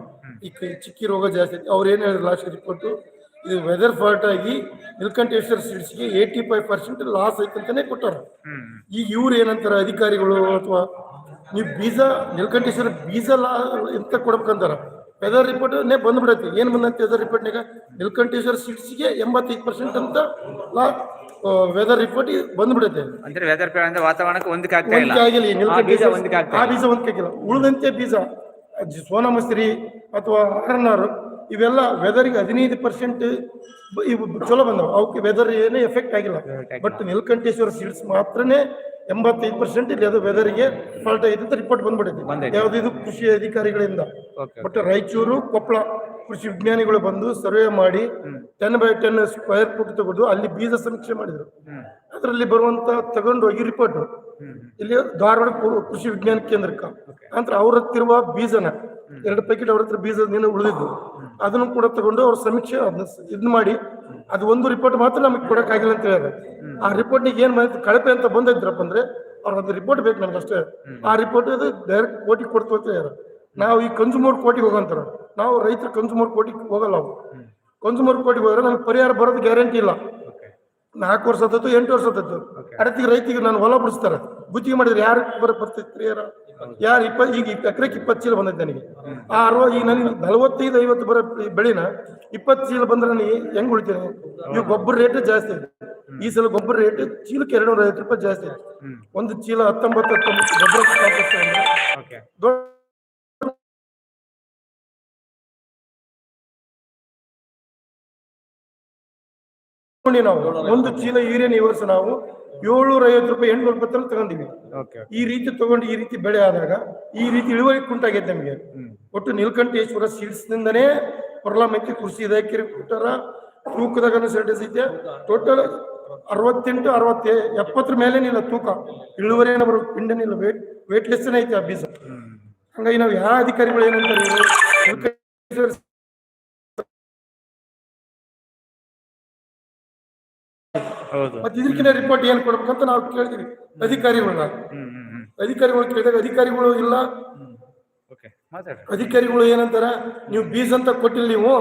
ಈ ಕೈ ಚಿಕ್ಕಿ ರೋಗ ಜಾಸ್ತಿ ಐತಿ. ಅವ್ರು ಏನು ಹೇಳಿದ್ರು ಲಾಸ್ಟ್ ರಿಪೋರ್ಟು ಇದು ವೆದರ್ ಫಾಲ್ಟ್ ಆಗಿ ಮಿಲ್ಕಂಟೇಶ್ವರ್ ಸೀಡ್ಸ್ಗೆ ಏಯ್ಟಿ ಫೈವ್ ಪರ್ಸೆಂಟ್ ಲಾಸ್ ಐತೆ ಅಂತಾನೆ ಕೊಟ್ಟಾರ ಈಗ ಇವ್ರು ಏನಂತಾರೆ ಅಧಿಕಾರಿಗಳು ಅಥವಾ ನೀವು ಬೀಜ ನಿಲ್ಕಂಠೇಶ್ವರ ಬೀಜ ಲಾ ಎಂತ ಕೊಡ್ಬೇಕಂತಾರ? ವೆದರ್ ರಿಪೋರ್ಟ್ ನೇ ಬಂದ್ಬಿಡತ್ತೆ. ಏನು ಬಂದಂತ ವೆದರ್ ರಿಪೋರ್ಟ್ನಾಗ ನಿಲ್ಕಂಠೇಶ್ವರ ಸೀಡ್ಸ್ಗೆ ಎಂಬತ್ತೈದು ಪರ್ಸೆಂಟ್ ಅಂತ ಲಾ ವೆದರ್ ರಿಪೋರ್ಟ್ ಬಂದ್ಬಿಡುತ್ತೆ. ಅಂದ್ರೆ ವೆದರ್ ಅಂದ್ರೆ ವಾತಾವರಣಕ್ಕೆ ಹೊಂದಿಕೆ ಆಗ್ತಾ ಇಲ್ಲ. ಹೊಂದಿಕೆ ಆಗಿಲ್ಲ ಈ ಆ ಬೀಜ ಹೊಂದಿಕೆ ಆಗ್ತಾ ಆ ಇಲ್ಲ. ಬೀಜ ಹೊಂದಿಕೆ ಉಳಿದಂತೆ ಬೀಜ ಸೋನಾ ಮಸೂರಿ ಅಥವಾ ಆರ್ ಎನ್ ಆರ್ ಇವೆಲ್ಲ ವೆದರ್ಗೆ ಹದಿನೈದು ಪರ್ಸೆಂಟ್ ಇವು ಚಲೋ ಬಂದವು. ಅವಕ್ಕೆ ವೆದರ್ ಏನೇ ಎಫೆಕ್ಟ್ ಆಗಿಲ್ಲ. ಬಟ್ ನೀಲಕಂಠೇಶ್ವರ ಸೀಡ್ಸ್ ಮಾತ್ರನೇ ಎಂಬತ್ತೈದು ಪರ್ಸೆಂಟ್ ಇಲ್ಲಿ ಅದು ವೆದರ್ಗೆ ಫಾಲ್ಟ್ ಆಗಿದೆ ಅಂತ ರಿಪೋರ್ಟ್ ಬಂದ್ಬಿಟ್ಟಿದೆ ಬಂದೈತೆ. ಯಾವ್ದು ಇದು ಕೃಷಿ ಅಧಿಕಾರಿಗಳಿಂದ. ಬಟ್ ರಾಯಚೂರು ಕೊಪ್ಪಳ ಕೃಷಿ ವಿಜ್ಞಾನಿಗಳು ಬಂದು ಸರ್ವೆ ಮಾಡಿ ten by ten square foot ತಗೊಂಡು ಅಲ್ಲಿ ಬೀಜ ಸಮೀಕ್ಷೆ ಮಾಡಿದ್ರು. ಅದರಲ್ಲಿ ಬರುವಂತ ತಗೊಂಡು ಹೋಗಿ ರಿಪೋರ್ಟ್ ಇಲ್ಲಿ ಧಾರವಾಡ ಕೃಷಿ ವಿಜ್ಞಾನ ಕೇಂದ್ರಕ್ಕೆ. ನಂತರ ಅವ್ರ ಹತ್ತಿರುವ ಬೀಜನ ಎರಡು ಪ್ಯಾಕೆಟ್ ಅವ್ರ ಹತ್ರ ಬೀಜ ನೀನು ಉಳಿದಿದ್ದು. ಅದನ್ನು ಕೂಡ ತಗೊಂಡು ಅವ್ರ ಸಮೀಕ್ಷೆ ಅದನ್ನ ಇದ್ ಮಾಡಿ ಅದು ಒಂದು ರಿಪೋರ್ಟ್ ಮಾತ್ರ ನಮಗೆ ಕೊಡಕ್ಕಾಗಿಲ್ಲ ಅಂತ ಹೇಳಿದ್ರೆ ಆ ರಿಪೋರ್ಟ್ನಿಗೆ ಏನ್ ಮಾಡಿದ್ರು ಕಳಪೆ ಅಂತ ಬಂದಿದ್ರಪ್ಪ ಅಂದ್ರೆ ಅವ್ರ ಒಂದು ರಿಪೋರ್ಟ್ ಬೇಕು ನಮ್ಗೆ ಅಷ್ಟೇ. ಆ ರಿಪೋರ್ಟ್ ಅದು ಡೈರೆಕ್ಟ್ ಕೋಟಿ ಕೊಡ್ತು ಅಂತ ಹೇಳ್ಯಾರ ನಾವು ಈ ಕನ್ಸ್ಯೂಮರ್ ಕೋಟಿಗೆ ಹೋಗಂತಾರ. ನಾವು ರೈತರು ಕನ್ಸ್ಯೂಮರ್ ಕೋಟಿ ಹೋಗಲ್ಲ ಅವು. ಕನ್ಸುಮರ್ ಕೋಟಿ ಹೋದ್ರೆ ನಮ್ಗೆ ಪರಿಹಾರ ಬರೋದು ಗ್ಯಾರಂಟಿ ಇಲ್ಲ. ನಾಲ್ಕು ವರ್ಷ ಆದತ್ತು ಎಂಟು ವರ್ಷ ಆದತ್ತು ಅಡತಿಗೆ ರೈತಿಗೆ ನಾನು ಹೊಲ ಬಿಡಿಸ್ತಾರೆ. ಗುತ್ತಿಗೆ ಮಾಡಿದ್ರೆ ಯಾರು ಬರ ಬರ್ತೈತಿ ಪರಿಹಾರ ಯಾರು ಇಪ್ಪ ಈಗ ಎಕರೆಗೆ ಇಪ್ಪತ್ತು ಚೀಲ ಬಂದೈತೆ ನನಗೆ. ಆ ಅರವ ಈಗ ನನಗೆ ನಲವತ್ತೈದು ಐವತ್ತು ಬರೋ ಬೆಳಿನ ಇಪ್ಪತ್ತು ಚೀಲ ಬಂದ್ರೆ ನನಗೆ ಹೆಂಗ್ ಉಳಿತೀನಿ? ಈಗ ಗೊಬ್ಬರ ರೇಟ್ ಜಾಸ್ತಿ ಇದೆ ಈ ಸಲ ಗೊಬ್ಬರ ರೇಟ್ ಚೀಲಕ್ಕೆ ಎರಡು ನೂರ ಐವತ್ತು ರೂಪಾಯಿ ಜಾಸ್ತಿ ಇದೆ ಒಂದು ಚೀಲ ಹತ್ತೊಂಬತ್ತು ಹತ್ತೊಂಬತ್ತು ಗೊಬ್ಬರ ದೊಡ್ಡ ನಾವು. ಒಂದು ಚೀಲ ಯೂರಿಯನ್ ಈ ವರ್ಷ ನಾವು ಏಳ್ನೂರ ಐವತ್ತು ರೂಪಾಯಿ ಎಂಟ್ನೂರ ರೂಪಾಯಿ ತಗೊಂಡಿವಿ. ಈ ರೀತಿ ತಗೊಂಡು ಈ ರೀತಿ ಬೆಳೆ ಆದಾಗ ಈ ರೀತಿ ಇಳುವರಿ ಕುಂಟಾಗೈತೆ ನಮಗೆ. ಒಟ್ಟು ನೀಲಕಂಠೇಶ್ವರ ಸೀಡ್ಸ್ ನಿಂದನೇ ಐತಿ ಕೃಷಿ ಇಲಾಖೆ ಕೊಟ್ಟಾರ ತೂಕದಾಗ ಸರ್ಟಿಸ್ ಐತೆ. ಟೋಟಲ್ ಅರವತ್ತೆಂಟು ಅರವತ್ತೆ ಎಪ್ಪತ್ತರ ಮೇಲೆ ನಿಲ್ಲ ತೂಕ. ಇಳುವರಿ ಏನೋ ಬರೋ ಪಿಂಡನಿಲ್ಲ ವೇಟ್ ವೇಟ್ಲೆಸ್ ಐತೆ ಆ ಬೀಜ. ಹಂಗಾಗಿ ನಾವು ಯಾವ ಅಧಿಕಾರಿಗಳು ಏನಂತಾರೆ ಮತ್ತೆ ಇದಕ್ಕಿಂತ ರಿಪೋರ್ಟ್ ಏನ್ ಅಂತ ನಾವು ಕೇಳ್ತೀವಿ. ಅಧಿಕಾರಿಗಳನ್ನ ಅಧಿಕಾರಿಗಳು ಕೇಳಿದಾಗ ಅಧಿಕಾರಿಗಳು ಇಲ್ಲ. ಅಧಿಕಾರಿಗಳು ಏನಂತಾರ ನೀವು ಬೀಸ್ ಅಂತ ಕೊಟ್ಟಿಲ್ಲ ನೀವು.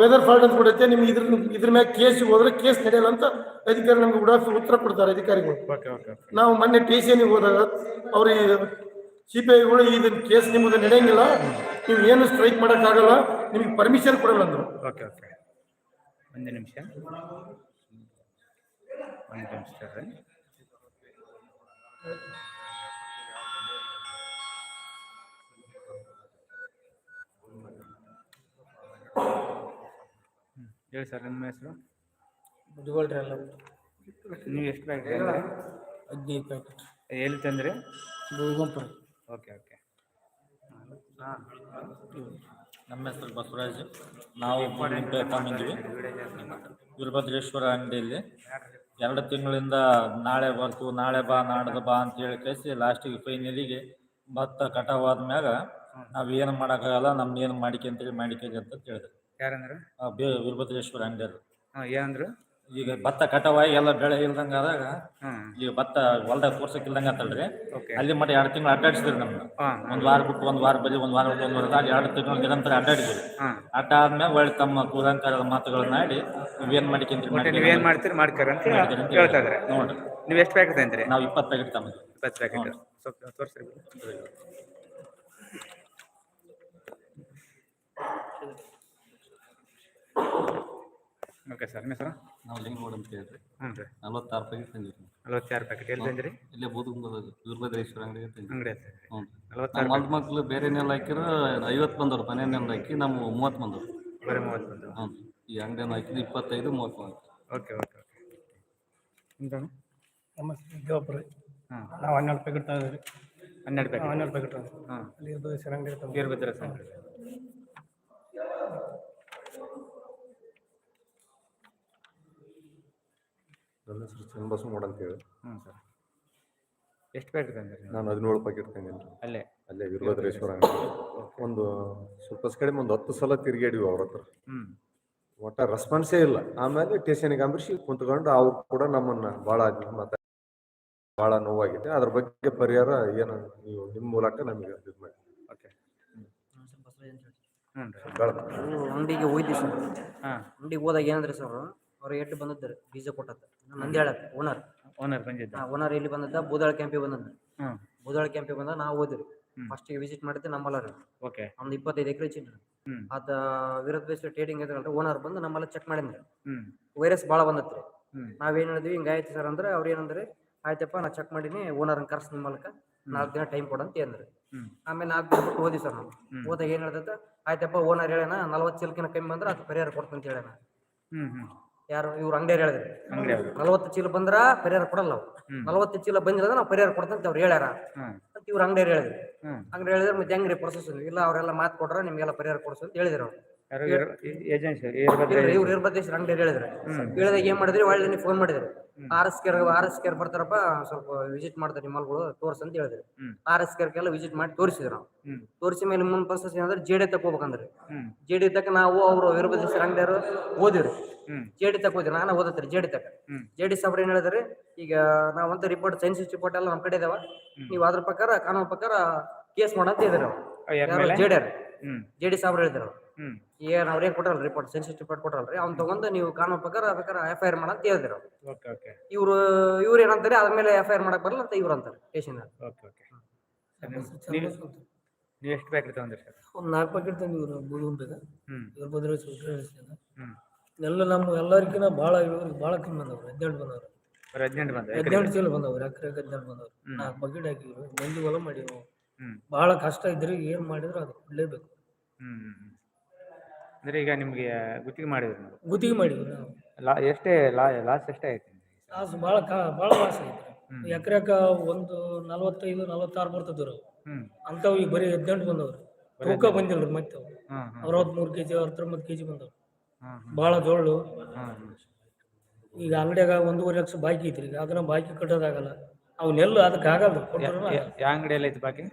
ವೆದರ್ ಫಾಲ್ಟ್ ಅಂತ ಕೊಡತ್ತೆ ನಿಮ್ಗೆ ಇದ್ರ ಇದ್ರ ಮ್ಯಾಗ ಕೇಸ್ ಹೋದ್ರೆ ಕೇಸ್ ನಡೆಯಲ್ಲ ಅಂತ ಅಧಿಕಾರಿ ನಮ್ಗೆ ಉಡಾಫ್ ಉತ್ತರ ಕೊಡ್ತಾರೆ ಅಧಿಕಾರಿಗಳು. ನಾವು ಮೊನ್ನೆ ಟಿ ಸಿ ಹೋದಾಗ ಅವ್ರ ಸಿ ಪಿ ಐಗಳು ಇದನ್ನ ಕೇಸ್ ನಿಮ್ಮದು ನಡೆಯಂಗಿಲ್ಲ. ನೀವು ಏನು ಸ್ಟ್ರೈಕ್ ಮಾಡೋಕ್ಕಾಗಲ್ಲ. ನಿಮ್ಗೆ ಪರ್ಮಿಷನ್ ಕೊಡಲ್ಲ ಅಂದ್ರು. ಓಕೆ ಓಕೆ ಒಂದು ನಿಮಿಷ. ಒಂದು ನಿಮಿಷ ಹ್ಮ್. ಹೇಳಿ ಸರ್ ನಿಮ್ಮ ಹೆಸರು? ಮುದುಗೋಳ್ರಿ ಎಲ್ಲ ನೀವು ಎಷ್ಟು ಪ್ಯಾಕೆಟ್ ಹದಿನೈದು ಪ್ಯಾಕೆಟ್. ಎಲ್ಲಿ ತಂದ್ರಿ? ಗುಂಪು ಓಕೆ ಓಕೆ. ನಮ್ಮ ಹೆಸರು ಬಸವರಾಜ್. ನಾವು ವೀರಭದ್ರೇಶ್ವರ ಅಂಗಡಿಯಲ್ಲಿ. ಎರಡು ತಿಂಗಳಿಂದ ನಾಳೆ ಬರ್ತು ನಾಳೆ ಬಾ ನಾಡ್ದು ಬಾ ಅಂತ ಹೇಳಿ ಕಳಿಸಿ ಲಾಸ್ಟಿಗೆ ಫೈನಲಿಗೆ ಭತ್ತ ಕಟಾವಾದ ಮ್ಯಾಗ ನಾವು ಏನು ಮಾಡೋಕ್ಕಾಗಲ್ಲ ನಮ್ದು ಏನು ಮಾಡಿಕೆ ಮಾಡಿಕೆ ಅಂತ ಹೇಳಿದ್ರು ಯಾರಂದ್ರೆ? ಆ ಬೇ ವೀರಭದ್ರೇಶ್ವರ ಹಾಂ ಏನಂದ್ರು? ಈಗ ಭತ್ತ ಕಟಾವಾಗಿ ಎಲ್ಲ ಬೆಳೆ ಇಲ್ದಂಗ ಆದಾಗ ಹಾಂ. ಈಗ ಭತ್ತ ಹೊಲ್ದಾಗ ಇಲ್ದಂಗ ಆತಲ್ರಿ. ಓಕೆ. ಅಲ್ಲಿ ಮಟ್ಟ ಎರಡು ತಿಂಗಳು ಅಡ್ಡಾಡಿಸಿದ್ರಿ ನಮ್ಗೆ ಒಂದ್ ಒಂದು ವಾರ ಬಿಟ್ಟು ಒಂದು ವಾರ ಬರೀ ಒಂದು ವಾರ ಬಿಟ್ಟು ಒಂದು ವಾರ ದಾಟಿ ಎರಡು ತಿಂಗಳು ನಿರಂತರ ಅಡ್ಡಾಡಿದ್ರಿ. ಹಾಂ. ಅಡ್ಡ ಆದ್ಮೇಲೆ ಒಳ್ಳೆ ತಮ್ಮ ಕೂಲಂಕಾರದ ಮಾತುಗಳನ್ನ ಆಡಿ ನೀವೇನ್ ಮಾಡಿಕೊಂಡ್ರಿ ಮತ್ತೆ ನೀವೇನು ಮಾಡ್ತೀರಿ ಮಾಡ್ಕರ ಅಂತ ಹೇಳ್ತಾ ಇದ್ದಾರೆ. ನೋಡ್ರಿ. ನೀವು ಎಷ್ಟು ಪ್ಯಾಕೆಟ್ ಅಂತೀರಿ ನಾವು ಇಪ್ಪತ್ತು ಪ್ಯಾಕೆಟ್ ತಮ್ಮ ಇಪ್ಪತ್ತು ಪ್ಯಾಕೆಟ್. ಸ್ವಲ್ಪ ತೋರಿಸ್ರಿ ಓಕೆ ಸರ್ ನಿಮ್ಮ ಹೆಸರು? ನಾವು ಅಂತ ಹೇಳ್ರಿ ಹ್ಞೂ ರೀ. ನಲವತ್ತಾರು ಪ್ಯಾಕೆಟ್ ತಂದಿರಿ ನಲವತ್ತಾರು ಪ್ಯಾಕೆಟ್ ಎಲ್ಲಿ ತಂದಿರಿ? ಇಲ್ಲೇ ವೀರಭದ್ರೇಶ್ವರ ತಂದಿರಿ ಅಂಗಡಿ ಹತ್ರ. ಹ್ಞೂ ನಲವತ್ತಾರು ಮಕ್ಳು ಬೇರೆನೆಲ್ಲ ಹಾಕಿರ ಐವತ್ತು ಬಂದವ್ರು ಮನೆಯನ್ನೆಲ್ಲ ಹಾಕಿ ನಮ್ಮ ಮೂವತ್ತು ಬಂದವ್ರು. ಬರೀ ಮೂವತ್ತು ಬಂದು ಹ್ಞೂ ಈ ಅಂಗಡಿಯನ್ನು ಹಾಕಿದ್ರೆ ಇಪ್ಪತ್ತೈದು ಮೂವತ್ತು ಓಕೆ ಓಕೆ ಓಕೆ. ದೇವಪುರ ಹಾಂ ನಾವು ಹನ್ನೆರಡು ಪ್ಯಾಕೆಟ್ ತಗೊಂಡ್ರಿ ಹನ್ನೆರಡು ಪ್ಯಾಕೆಟ್ ಹನ್ನೆರಡು ಪ್ಯಾಕೆಟ್ ಹಾಂ ಅಲ್ಲಿ ಸರಂಗಡಿ ತಗೊಂಡ್ರಿ ಗೇರ್ಭದ್ರ ನನ್ನ ಹೆಸರು ಅಂತ ಅಂತೇಳಿ. ಹ್ಞೂ ಸರ್. ಎಷ್ಟು ಪ್ಯಾಕೆಟ್ ತಂದಿರಿ ನಾನು ಹದಿನೇಳು ಪ್ಯಾಕೆಟ್ ತಂದೇನೆ. ರೀ ಅಲ್ಲೇ ಅಲ್ಲೇ ವೀರಭದ್ರೇಶ್ವರ ಅಂಗಡಿ. ಒಂದು ಸ್ವಲ್ಪ ಕಡಿಮೆ ಒಂದು ಹತ್ತು ಸಲ ತಿರುಗಾಡಿವಿ ಅವ್ರ ಹತ್ರ. ಹ್ಞೂ ಒಟ್ಟ ರೆಸ್ಪಾನ್ಸೇ ಇಲ್ಲ. ಆಮೇಲೆ ಟೇಷನ್ ಅಂಬರಿಸಿ ಕುಂತ್ಕೊಂಡು ಅವ್ರು ಕೂಡ ನಮ್ಮನ್ನ ಭಾಳ ಮಾತಾ ಭಾಳ ನೋವಾಗಿದೆ. ಅದ್ರ ಬಗ್ಗೆ ಪರಿಹಾರ ಏನು ನೀವು ನಿಮ್ಮ ಮೂಲಕ ನಮಗೆ ಇದು ಮಾಡಿ. ಓಕೆ. ಹ್ಞೂ ರೀ. ಅಂಗಡಿಗೆ ಹೋಯ್ತೀವಿ ಸರ್. ಹಾಂ. ಅಂಗಡಿಗೆ ಹೋದಾಗ ಏನಂದ್ರೆ ಸರ್ ಅವ್ರು ಎಟ್ ಬಂದದ್ದು ಬೀಜ ಕೊಟ್ಟತ್ತ ನಂದಿ ಹೇಳದ್ ಓನರ್. ಓನರ್ ಬಂದಿದ್ದ? ಓನರ್ ಇಲ್ಲಿ ಬಂದದ್ದ? ಬೂದಾಳ ಕ್ಯಾಂಪಿಗೆ ಬಂದದ್ದ. ಹ್ಮ್ ಬೂದಾಳ ಕ್ಯಾಂಪಿಗೆ ಬಂದ ನಾವು ಹೋದ್ರಿ ಫಸ್ಟ್ ಫಸ್ಟಿಗೆ ವಿಸಿಟ್ ಮಾಡಿದ್ದೆ ನಮ್ಮಲ್ಲ ರೀ ಓಕೆ. ಒಂದು ಇಪ್ಪತ್ತೈದು ಎಕರೆ ಚಿನ್ನ ಅದ ಆತ ವಿರೋಧ ಬೇಸ್ ಟ್ರೇಡಿಂಗ್ ಇದ್ರಲ್ರಿ ಓನರ್ ಬಂದು ನಮ್ಮಲ್ಲ ಚೆಕ್ ಮಾಡಿದ್ರಿ ವೈರಸ್ ಬಾಳ ಬಂದತ್ರಿ. ನಾವ್ ನಾವೇನ್ ಹೇಳಿದ್ವಿ ಹಿಂಗಾಯ್ತು ಸರ್ ಅಂದ್ರೆ ಅವ್ರು ಏನಂದ್ರೆ ಆಯ್ತಪ್ಪ ನಾ ಚೆಕ್ ಮಾಡೀನಿ ಓನರ್ ಕರ್ಸ್ ನಿಮ್ಮ ಮೂಲಕ. ನಾಲ್ಕು ದಿನ ಟೈಮ್ ಕೊಡಂತ ಅಂತ ಅಂದ್ರಿ. ಆಮೇಲೆ ನಾಲ್ಕು ದಿನ ಬಿಟ್ಟು ಹೋದಿ ಸರ್ ನಾವು. ಹೋದಾಗ ಏನ್ ಹೇಳ್ದ ಆಯ್ತಪ್ಪ ಓನರ್ ಹೇಳೋಣ ನಲ್ವತ್ತು ಚಿಲ್ಕಿನ ಕಮ್ಮಿ ಬಂದ್ರೆ ಅದು ಪರಿಹಾರ ಕೊಡ್ತಂತ ಹೇಳೋಣ ಯಾರು ಇವ್ರು ಅಂಗಡಿಯವ್ರು ಹೇಳಿದ್ರಿ. ಅಂಗಡಿ ಅವರು ನಲವತ್ತು ಚೀಲ ಬಂದ್ರ ಪರಿಹಾರ ಕೊಡಲ್ಲ ನಾವು. ನಲವತ್ತು ಚೀಲ ಬಂದಿಲ್ಲ ನಾವು ಪರಿಹಾರ ಕೊಡ್ತಂತ ಅವ್ರು ಹೇಳ್ಯಾರ. ಅಂತ ಇವ್ರು ಅಂಗಡಿಯವ್ರು ಹೇಳಿದ್ರಿ. ಅಂಗಡಿ ಹೇಳಿದ್ರೆ ಮತ್ತೆ ಹೆಂಗ್ರಿ ಪ್ರೊಸೆಸ್ ಇಲ್ಲ ಅವರೆಲ್ಲ ಮಾತು ಕೊಟ್ರ ನಿಮ್ಗೆಲ್ಲ ಪರಿಹಾರ ಕೊಡ್ಸು ಅಂತ ಹೇಳಿದ್ರು ಅವ್ರು. ಇವ್ರು? ಇರ್ಬದೇಶ್ವರ ಅಂಗಡಿ ಹೇಳಿದ್ರು. ಹೇಳಿದಾಗ ಏನ್ ಮಾಡಿದ್ರಿ? ಒಳ್ಳೆ ನೀವು ಫೋನ್ ಮಾಡಿದ್ರಿ R S care R S care ಬರ್ತಾರಪ್ಪ ಸ್ವಲ್ಪ ವಿಸಿಟ್ ಮಾಡ್ತಾರೆ ನಿಮ್ಮಲ್ಗಳು ತೋರ್ಸ್ ಅಂತ ಹೇಳಿದ್ರಿ. ಆರ್ ಎಸ್ ಕೇರ್ಗೆಲ್ಲ ವಿಸಿಟ್ ಮಾಡಿ ತೋರಿಸಿದ್ರು ನಾವು ತೋರಿಸಿದ ತೋರಿಸಿ ಮೇಲೆ ಮುಂದೆ ಪ್ರೊಸೆಸ್ ಏನಂದ್ರೆ ಜೆಡಿ ಡಿ ಜೆಡಿ ತಕ್ಕ ನಾವು ಅವರು ವೀರಭದ್ರೇಶ್ವರ ಅಂಗಡಿಯವರು ಓದಿವ್ರಿ. ಹ್ಞೂ ಜೆ ಡಿ ತಕ್ಕ ಓದಿರಿ ನಾನು ಓದತ್ರಿ ಜೆ ಡಿ ತಕ್ಕ ಹ್ಮ್. ಜೆ ಡಿ ಏನ ಏನ್ ಹೇಳಿದ್ರಿ ಈಗ ನಾವಂತ ರಿಪೋರ್ಟ್ ಸೈನ್ಸ್ ರಿಪೋರ್ಟ್ ಎಲ್ಲ ನಮ್ ಕಡೆ ಇದಾವ. ನೀವು ಅದ್ರ ಪ್ರಕಾರ ಕಾನೂನು ಪ್ರಕಾರ ಕೇಸ್ ಮಾಡಂತ ಇದ್ರು ಯಾರ? ಜೆಡಿ ಮೇಲೆ? ಜೆ ಡಿ ಹ್ಞೂ ಜೆ ಡಿ ಸಾಬ್ರು ಹೇಳಿದ್ರು ಏನ್ ಅವ್ರೇನ್ ಕೊಟ್ಟರಲ್ಲ ರಿಪೋರ್ಟ್ ಸೆನ್ಸಿಟಿವ್ ರಿಪೋರ್ಟ್ ಕೊಟ್ಟರಲ್ರಿ ಅವ್ನ್ ತಗೊಂಡು ನೀವು ಕಾನೂನು ಪ್ರಕಾರ ಬೇಕಾದ್ರೆ ಎಫ್ ಐ ಆರ್ ಮಾಡಂತ ಹೇಳಿದ್ರು ಅವ್ರು. Okay okay. ಇವ್ರು ಇವ್ರು ಏನಂತಾರೆ ಅದ್ರ ಮೇಲೆ ಎಫ್ ಐ ಆರ್ ಮಾಡಕ್ ಬರಲ್ಲ ಅಂತ ಇವ್ರು ಅಂತಾರೆ ಸ್ಟೇಷನ್ ನೀವು ಎಷ್ಟು ಪ್ಯಾಕೆಟ್ ತೊಗೊಂಡ್ರಿ ಸರ್? ಒಂದು ನಾಲ್ಕು ಪ್ಯಾಕೆಟ್ ತಂದಿವ್ರಿ ಬೂದುಗುಂಪೆಗೆ ಹ್ಞೂ ವೀರಭದ್ರೇಶ್ವರ ಹ್ಞೂ ಎಲ್ಲ ನಮ್ಮ ಎಲ್ಲರಿಗಿನ ಭಾಳ ಇಳುವರಿ ಭಾಳ ಕಮ್ಮಿ ಬಂದವ್ರು ಹದಿನೆಂಟು ಬಂದವ್ರು. ಹದಿನೆಂಟು ಬಂದ ಹದಿನೆಂಟು ಚೀಲ ಬಂದವ್ರು ಎಕರೆ ಹದಿನೆಂಟು ಬಂದವ್ರು. ನಾಲ್ಕು ಬಕೆಟ್ ಹಾಕಿದ್ರು ಮಂದಿ ಹೊಲ ಮಾಡಿದ್ರು. ಭಾಳ ಕಷ್ಟ ಇದ್ರೆ ಏನು ಮಾಡಿದ್ರು ಅದು ಕೊಡಲೇಬೇಕು. ಹ್ಞೂ ಈಗ ನಿಮಗೆ ಗುತ್ತಿಗೆ ಮಾಡಿದ್ರು ಗುತ್ತಿಗೆ ಮಾಡಿದ್ರು ನಾವು. ಲಾ ಎಷ್ಟೇ ಲಾ ಲಾಸ್ ಎಷ್ಟೇ ಆಯ್ತು? ಲಾಸ್ ಭಾಳ ಕಾ ಭಾಳ ಲಾಸ್ ಐತ್ರಿ ಎಕರೆಕ ಒಂದು ನಲವತ್ತೈದು ನಲವತ್ತಾರು ಬರ್ತದ್ರು ಅಂಥವು ಈಗ ಬರೀ ಹದಿನೆಂಟು ಬಂದವ್ರು. ತೂಕ ಬಂದಿಲ್ರಿ ಮತ್ತೆ ಅರವತ್ತ್ಮೂರು ಕೆ ಜಿ ಅರವತ್ತೊಂಬತ್ತು ಕೆ ಜಿ ಬಂದವು. ಹಾಂ ಭಾಳ ಜೋಳು ಈಗ ಅಂಗಡಿಯಾಗ ಒಂದೂವರೆ ಲಕ್ಷ ಬಾಕಿ ಐತ್ರಿ. ಈಗ ಅದನ್ನ ಬಾಕಿ ಕಟ್ಟೋದಾಗಲ್ಲ. ಅವನ್ನೆಲ್ಲ ಅದಕ್ಕೆ ಆಗಲ್ಲ ಯಾವ ಅಂಗಡಿಯಲ್ಲಿ ಐತೆ ಬಾಕಿ?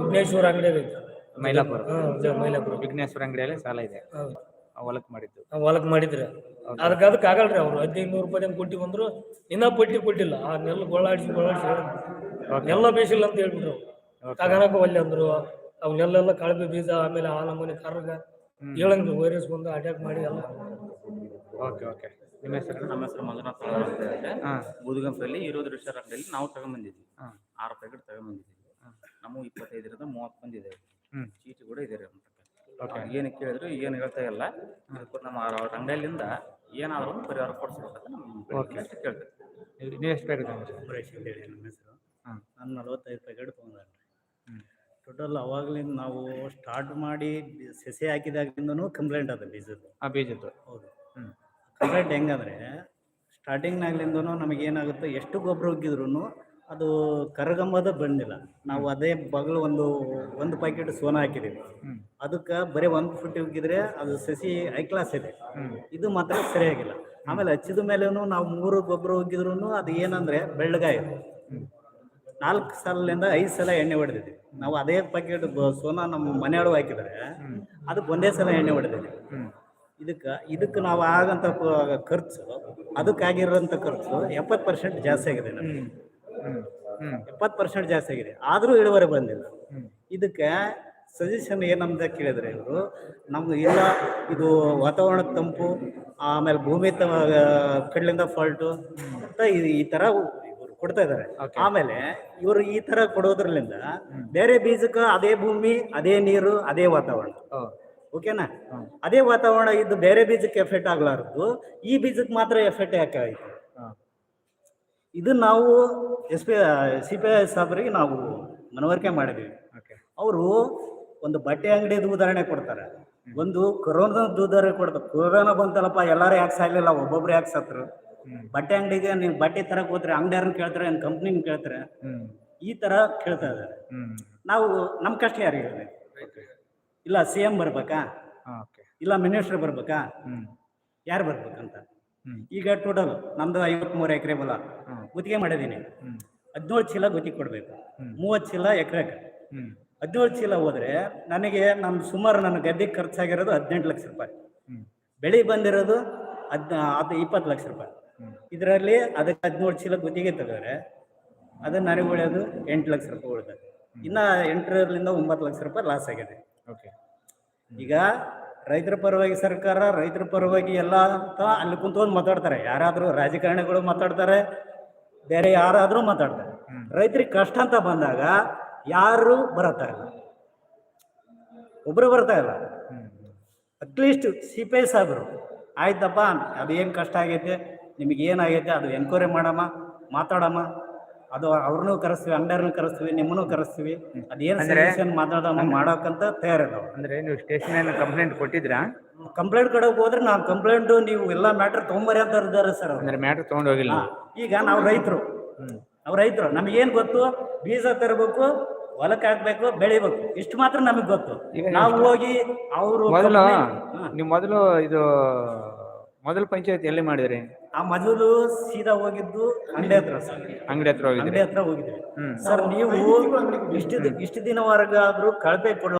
ವಿಘ್ನೇಶ್ವರ ಅಂಗಡಿಯಾಗ ಐತೆ. ಮೈಲಾಪುರ. ಮೈಲಾಪುರ. ವಿಘ್ನೇಶ್ವರ ಅಂಗಡಿಯಲ್ಲಿ ಸಾಲ ಇದೆ. ಹೊಲಕ್ಕೆ ಮಾಡಿದ್ದು. ನಾವು ಹೊಲಕ್ಕೆ ಮಾಡಿದ್ರೆ. ಅದಕ್ಕೆ ಅದಕ್ಕೆ ಆಗಲ್ರಿ ಅವ್ರು. ಹದಿನೈದು ನೂರು ರೂಪಾಯಿ ಕೊಟ್ಟಿ ಬಂದ್ರು ಇನ್ನೂ ಪಟ್ಟಿ ಕೊಟ್ಟಿಲ್ಲ. ಆ ನೆಲ್ಲ ಗೊಳ್ಳಾಡಿಸಿ ಗೊಳ್ಳಾಡಿಸಿ ಹೇಳಿದ್ರು. ನೆಲ್ಲ ಬೇಸಿಲ್ಲ ಅಂತ ಹೇಳ್ಬಿಟ್ರು ತಗನಕ ಒಲ್ಲೆ ಅಂದ್ರು. ಅವನ್ನೆಲ್ಲ ಕಳಪೆ ಬೀಜ ಆಮೇಲೆ ಆ ನಮೂನೆ ಕರ್ಗ ಹೇಳಂಗ್ ವೈರಸ್ ಬಂದು ಅಟ್ಯಾಕ್ ಮಾಡಿ ಎಲ್ಲ. Okay okay. ನಿಮ್ಮ ಹೆಸರು? ನಮ್ಮ ಹೆಸರು ಮಂಜುನಾಥ್ ಅಂತ ಹೇಳಿದ್ರೆ ಬೂದುಗಂಪಲ್ಲಿ ಇರೋದು ರೆಸ್ಟೋರೆಂಟಲ್ಲಿ ಅಂಗಡಿಯಲ್ಲಿ ನಾವು ತಗೊಂಬಂದಿದ್ವಿ. ಆರು ಪ್ಯಾಕೆಟ್ ತಗೊಂಬಂದಿದ್ವಿ. ನಮಗೆ ಇಪ್ಪತ್ತೈದರಿಂದ ಮೂವತ್ತು ಬಂದಿದೆ ಹ್ಮ್. ಚೀಟಿ ಕೂಡ ಇದೆ ರೀ ಓಕೆ. ಏನು ಕೇಳಿದ್ರು ಏನು ಹೇಳ್ತಾ ಇಲ್ಲ. ಅದಕ್ಕೂ ನಮ್ಮ ಅವ್ರ ಅಂಗಡಿಯಿಂದ ಏನಾದರೂ ಒಂದು ಪರಿಹಾರ ಕೊಡಿಸ್ಬೇಕಂತ ನಮ್ಮ ಓಕೆ. ಅಂತ ಕೇಳ್ತೀವಿ ನೀವು ಎಷ್ಟು ಪ್ಯಾಕೆಟ್ ತಗೊಂಡ್ರಿ ಅಂತ ಹೇಳಿ ನಮ್ಮ ಹೆಸರು. ಹಾಂ. ನಾನು ನಲವತ್ತೈದು ಪ್ಯಾಕೆಟ್ ತೊಗೊಂಡ್ರೆ. ಟೋಟಲ್ ಅವಾಗಲಿಂದ ನಾವು ಸ್ಟಾರ್ಟ್ ಮಾಡಿ ಬಿ- ಸಸಿ ಹಾಕಿದಾಗಿಂದನೂ ಕಂಪ್ಲೇಂಟ್ ಅದ ಬೀಜದ್ದು. ಆ ಬೀಜದ್ದು. ಹೌದು. ಹ್ಮ್. ಕಂಪ್ಲೇಂಟ್ ಹೆಂಗಂದ್ರೆ ಸ್ಟಾರ್ಟಿಂಗ್ನಾಗ್ಲಿಂದನೂ ನಮಗೆ ಏನಾಗುತ್ತೆ ಎಷ್ಟು ಗೊಬ್ಬರ ಉಗ್ಗಿದ್ರು ಅದು ಕರಗಂಬದ ಬಂದಿಲ್ಲ. ನಾವು ಅದೇ ಬಗಲು ಒಂದು ಒಂದು ಪ್ಯಾಕೆಟ್ ಸೋನಾ ಹಾಕಿದ್ದೀವಿ ಹ್ಮ್. ಅದಕ್ಕೆ ಬರೀ ಒಂದು ಫುಟ್ ಉಗ್ಗಿದ್ರೆ ಅದು ಸಸಿ ಹೈ ಕ್ಲಾಸ್ ಇದೆ. ಹ್ಮ್. ಇದು ಮಾತ್ರ ಸರಿಯಾಗಿಲ್ಲ. ಆಮೇಲೆ ಹಚ್ಚಿದ ಮೇಲೇನು ನಾವು ಮೂರು ಗೊಬ್ಬರ ಉಗ್ಗಿದ್ರು ಅದು ಏನಂದ್ರೆ ಬೆಳ್ಳಗಾಯಿತು ನಾಲ್ಕು ಸಲದಿಂದ ಐದು ಸಲ ಎಣ್ಣೆ ಹೊಡೆದಿದ್ವಿ. ನಾವು ಅದೇ ಪ್ಯಾಕೆಟ್ ಸೋನಾ ನಮ್ಮ ಮನೆಯೊಳಗೆ ಹಾಕಿದರೆ ಅದಕ್ಕೆ ಒಂದೇ ಸಲ ಎಣ್ಣೆ ಹೊಡೆದಿದೆ. ಇದಕ್ಕೆ ಇದಕ್ಕೆ ನಾವು ಆಗಂತ ಖರ್ಚು ಅದಕ್ಕಾಗಿರೋಂಥ ಖರ್ಚು ಎಪ್ಪತ್ತು ಪರ್ಸೆಂಟ್ ಜಾಸ್ತಿ ಆಗಿದೆ ನಮಗೆ. ಎಪ್ಪತ್ತು ಪರ್ಸೆಂಟ್ ಜಾಸ್ತಿ ಆಗಿದೆ. ಆದರೂ ಇಳುವರಿ ಬಂದಿಲ್ಲ. ಇದಕ್ಕೆ ಸಜೆಷನ್ ಏನಂತ ಕೇಳಿದ್ರೆ ಇವರು ನಮ್ಗೆ ಇಲ್ಲ ಇದು ವಾತಾವರಣ ತಂಪು ಆಮೇಲೆ ಭೂಮಿ ತ ಕಡ್ಲಿಂದ ಫಾಲ್ಟು ಅಂತ ಈ- ಈ ಥರ ಕೊಡ್ತಾ ಇದ್ದಾರೆ ಆಮೇಲೆ ಇವರು ಈ ತರ ಕೊಡೋದ್ರಲ್ಲಿಂದ ಬೇರೆ ಬೀಜಕ್ಕೆ ಅದೇ ಭೂಮಿ ಅದೇ ನೀರು ಅದೇ ವಾತಾವರಣ. ಓಕೆನಾ ಅದೇ ವಾತಾವರಣ ಇದ್ದು ಬೇರೆ ಬೀಜಕ್ಕೆ ಎಫೆಕ್ಟ್ ಆಗಲಾರದು ಈ ಬೀಜಕ್ಕೆ ಮಾತ್ರ ಎಫೆಕ್ಟ್ ಯಾಕೆ ಆಯ್ತು. ಇದು ನಾವು S P C P I ಸಾಬ್ರಿಗೆ ನಾವು ಮನವರಿಕೆ ಮಾಡಿದ್ವಿ. ಓಕೆ ಅವರು ಒಂದು ಬಟ್ಟೆ ಅಂಗಡಿದು ಉದಾಹರಣೆ ಕೊಡ್ತಾರೆ. ಒಂದು ಕೊರೋನಾದ ಉದಾಹರಣೆ ಕೊಡ್ತಾರೆ. ಕೊರೋನಾ ಬಂತಲ್ಲಪ್ಪ ಎಲ್ಲರೂ ಯಾಕೆ ಸಾಯ್ಲಿಲ್ಲ ಒಬ್ಬೊಬ್ರು ಯಾಕೆ ಸತ್ರು. ಬಟ್ಟೆ ಅಂಗಡಿಗೆ ನೀವು ಬಟ್ಟೆ ತರಕ್ ಹೋದ್ರೆ ಅಂಗಡಿಯವ್ರನ್ನ ಕೇಳ್ತಾರೆ ಏನ್ ಕಂಪ್ನಿ ಕೇಳ್ತಾರೆ. ಈ ತರ ಕೇಳ್ತಾ ಇದಾರೆ ನಾವು ನಮ್ಮ ಕಷ್ಟ ಯಾರಿಗೆ ಇಲ್ಲ ಸಿ ಎಂ ಬರ್ಬೇಕಾ? ಇಲ್ಲ ಮಿನಿಸ್ಟರ್ ಬರ್ಬೇಕಾ? ಯಾರು ಬರ್ಬೇಕಂತ. ಈಗ ಟೋಟಲ್ ನಮ್ದು ಐವತ್ಮೂರು ಎಕರೆ ಹೊಲ. ಗುತ್ತಿಗೆ ಮಾಡಿದೀನಿ ಹದಿನೇಳು ಚೀಲ ಗುತ್ತಿಗೆ ಕೊಡಬೇಕು. ಮೂವತ್ತು ಚೀಲ ಎಕರೆಗೆ ಹದಿನೇಳು ಚೀಲ ಹೋದ್ರೆ ನನಗೆ ನಮ್ ಸುಮಾರು ನನ್ನ ಗದ್ದೆಗೆ ಖರ್ಚಾಗಿರೋದು ಹದಿನೆಂಟು ಲಕ್ಷ ರೂಪಾಯಿ. ಬೆಳಿ ಬಂದಿರೋದು ಹದ್ ಇಪ್ಪತ್ತು ಲಕ್ಷ ರೂಪಾಯಿ. ಇದರಲ್ಲಿ ಅದಕ್ಕೆ ಹದಿನೇಳು ಚೀಲ ಗುತ್ತಿಗೆ ತೆಗೆದ್ರೆ ಅದು ನನಗೆ ಉಳಿಯೋದು ಎಂಟು ಲಕ್ಷ ರೂಪಾಯಿ ಉಳಿದ. ಇನ್ನು ಎಂಟರಿಂದ ಒಂಬತ್ತು ಲಕ್ಷ ರೂಪಾಯಿ ಲಾಸ್ ಆಗಿದೆ. ಓಕೆ ಈಗ ರೈತರ ಪರವಾಗಿ ಸರ್ಕಾರ ರೈತರ ಪರವಾಗಿ ಎಲ್ಲ ಅಂತ ಅಲ್ಲಿ ಕುಂತ್ಕೊಂಡು ಮಾತಾಡ್ತಾರೆ. ಯಾರಾದರೂ ರಾಜಕಾರಣಿಗಳು ಮಾತಾಡ್ತಾರೆ ಬೇರೆ ಯಾರಾದರೂ ಮಾತಾಡ್ತಾರೆ. ರೈತರಿಗೆ ಕಷ್ಟ ಅಂತ ಬಂದಾಗ ಯಾರು ಬರತ್ತಾ ಇಲ್ಲ. ಒಬ್ಬರು ಬರ್ತಾ ಇಲ್ಲ. ಅಟ್ಲೀಸ್ಟ್ ಸಿ ಪಿ ಐ ಸಾಹೇಬರು ಆಯ್ತಪ್ಪ ಅದು ಏನು ಕಷ್ಟ ಆಗೈತೆ? ನಿಮಗೆ ಏನಾಗೈತೆ ಅದು ಎನ್ಕ್ವೈರಿ ಮಾಡಮ್ಮ ಮಾತಾಡಮ್ಮ. ಅದು ಅವ್ರನ್ನೂ ಕರೆಸ್ತೀವಿ ಅಂಡರ್ನು ಕರೆಸ್ತೀವಿ ನಿಮ್ಮನ್ನು ಕರೆಸ್ತೀವಿ. ಅದೇನು ಸಜೆಷನ್ ಸೊಲ್ಯೂಷನ್ ಮಾತಾಡಮ್ಮ ಮಾಡೋಕ್ಕಂತ ತಯಾರಿಲ್ಲ ಅಂದ್ರೆ ನೀವು ಸ್ಟೇಷನ್ ಕಂಪ್ಲೇಂಟ್ ಕೊಟ್ಟಿದ್ರಾ ಕಂಪ್ಲೇಂಟ್ ಕಡೆಗೆ ಹೋದ್ರೆ ನಾವು ಕಂಪ್ಲೇಂಟ್ ನೀವು ಎಲ್ಲ ಮ್ಯಾಟ್ರ್ ತೊಗೊಂಬರಿ ಅಂತ ಇದ್ದಾರೆ ಸರ್ ಅವ್ರು. ಅಂದ್ರೆ ಮ್ಯಾಟ್ರ್ ತೊಗೊಂಡು ಹೋಗಿಲ್ಲ ಈಗ ನಾವು ರೈತರು. ನಾವು ರೈತರು. ನಮಗೇನು ಗೊತ್ತು? ಬೀಜ ತರಬೇಕು ಹೊಲಕ್ಕೆ ಹಾಕ್ಬೇಕು ಬೆಳಿಬೇಕು. ಇಷ್ಟು ಮಾತ್ರ ನಮಗೆ ಗೊತ್ತು. ನಾವು ಹೋಗಿ ಅವರು ಮೊದಲು ನೀವು ಮೊದಲು ಇದು ಮೊದಲು ಪಂಚಾಯತ್ ಎಲ್ಲಿ ಮಾಡಿದ್ರಿ? ಆ ಮೊದಲು ಸೀದಾ ಹೋಗಿದ್ದು ಅಂಗಡಿ ಹತ್ರ ಸರ್. ಅಂಗಡಿ ಹತ್ರ ಹೋಗಿದ್ರಿ. ಅಂಗಡಿ ಹತ್ರ ಹೋಗಿದ್ವಿ. ಹ್ಮ್. ಸರ್ ನೀವು ಇಷ್ಟು ಇಷ್ಟು ದಿನವರೆಗಾದ್ರೂ ಕಳಪೆ ಕೊಡ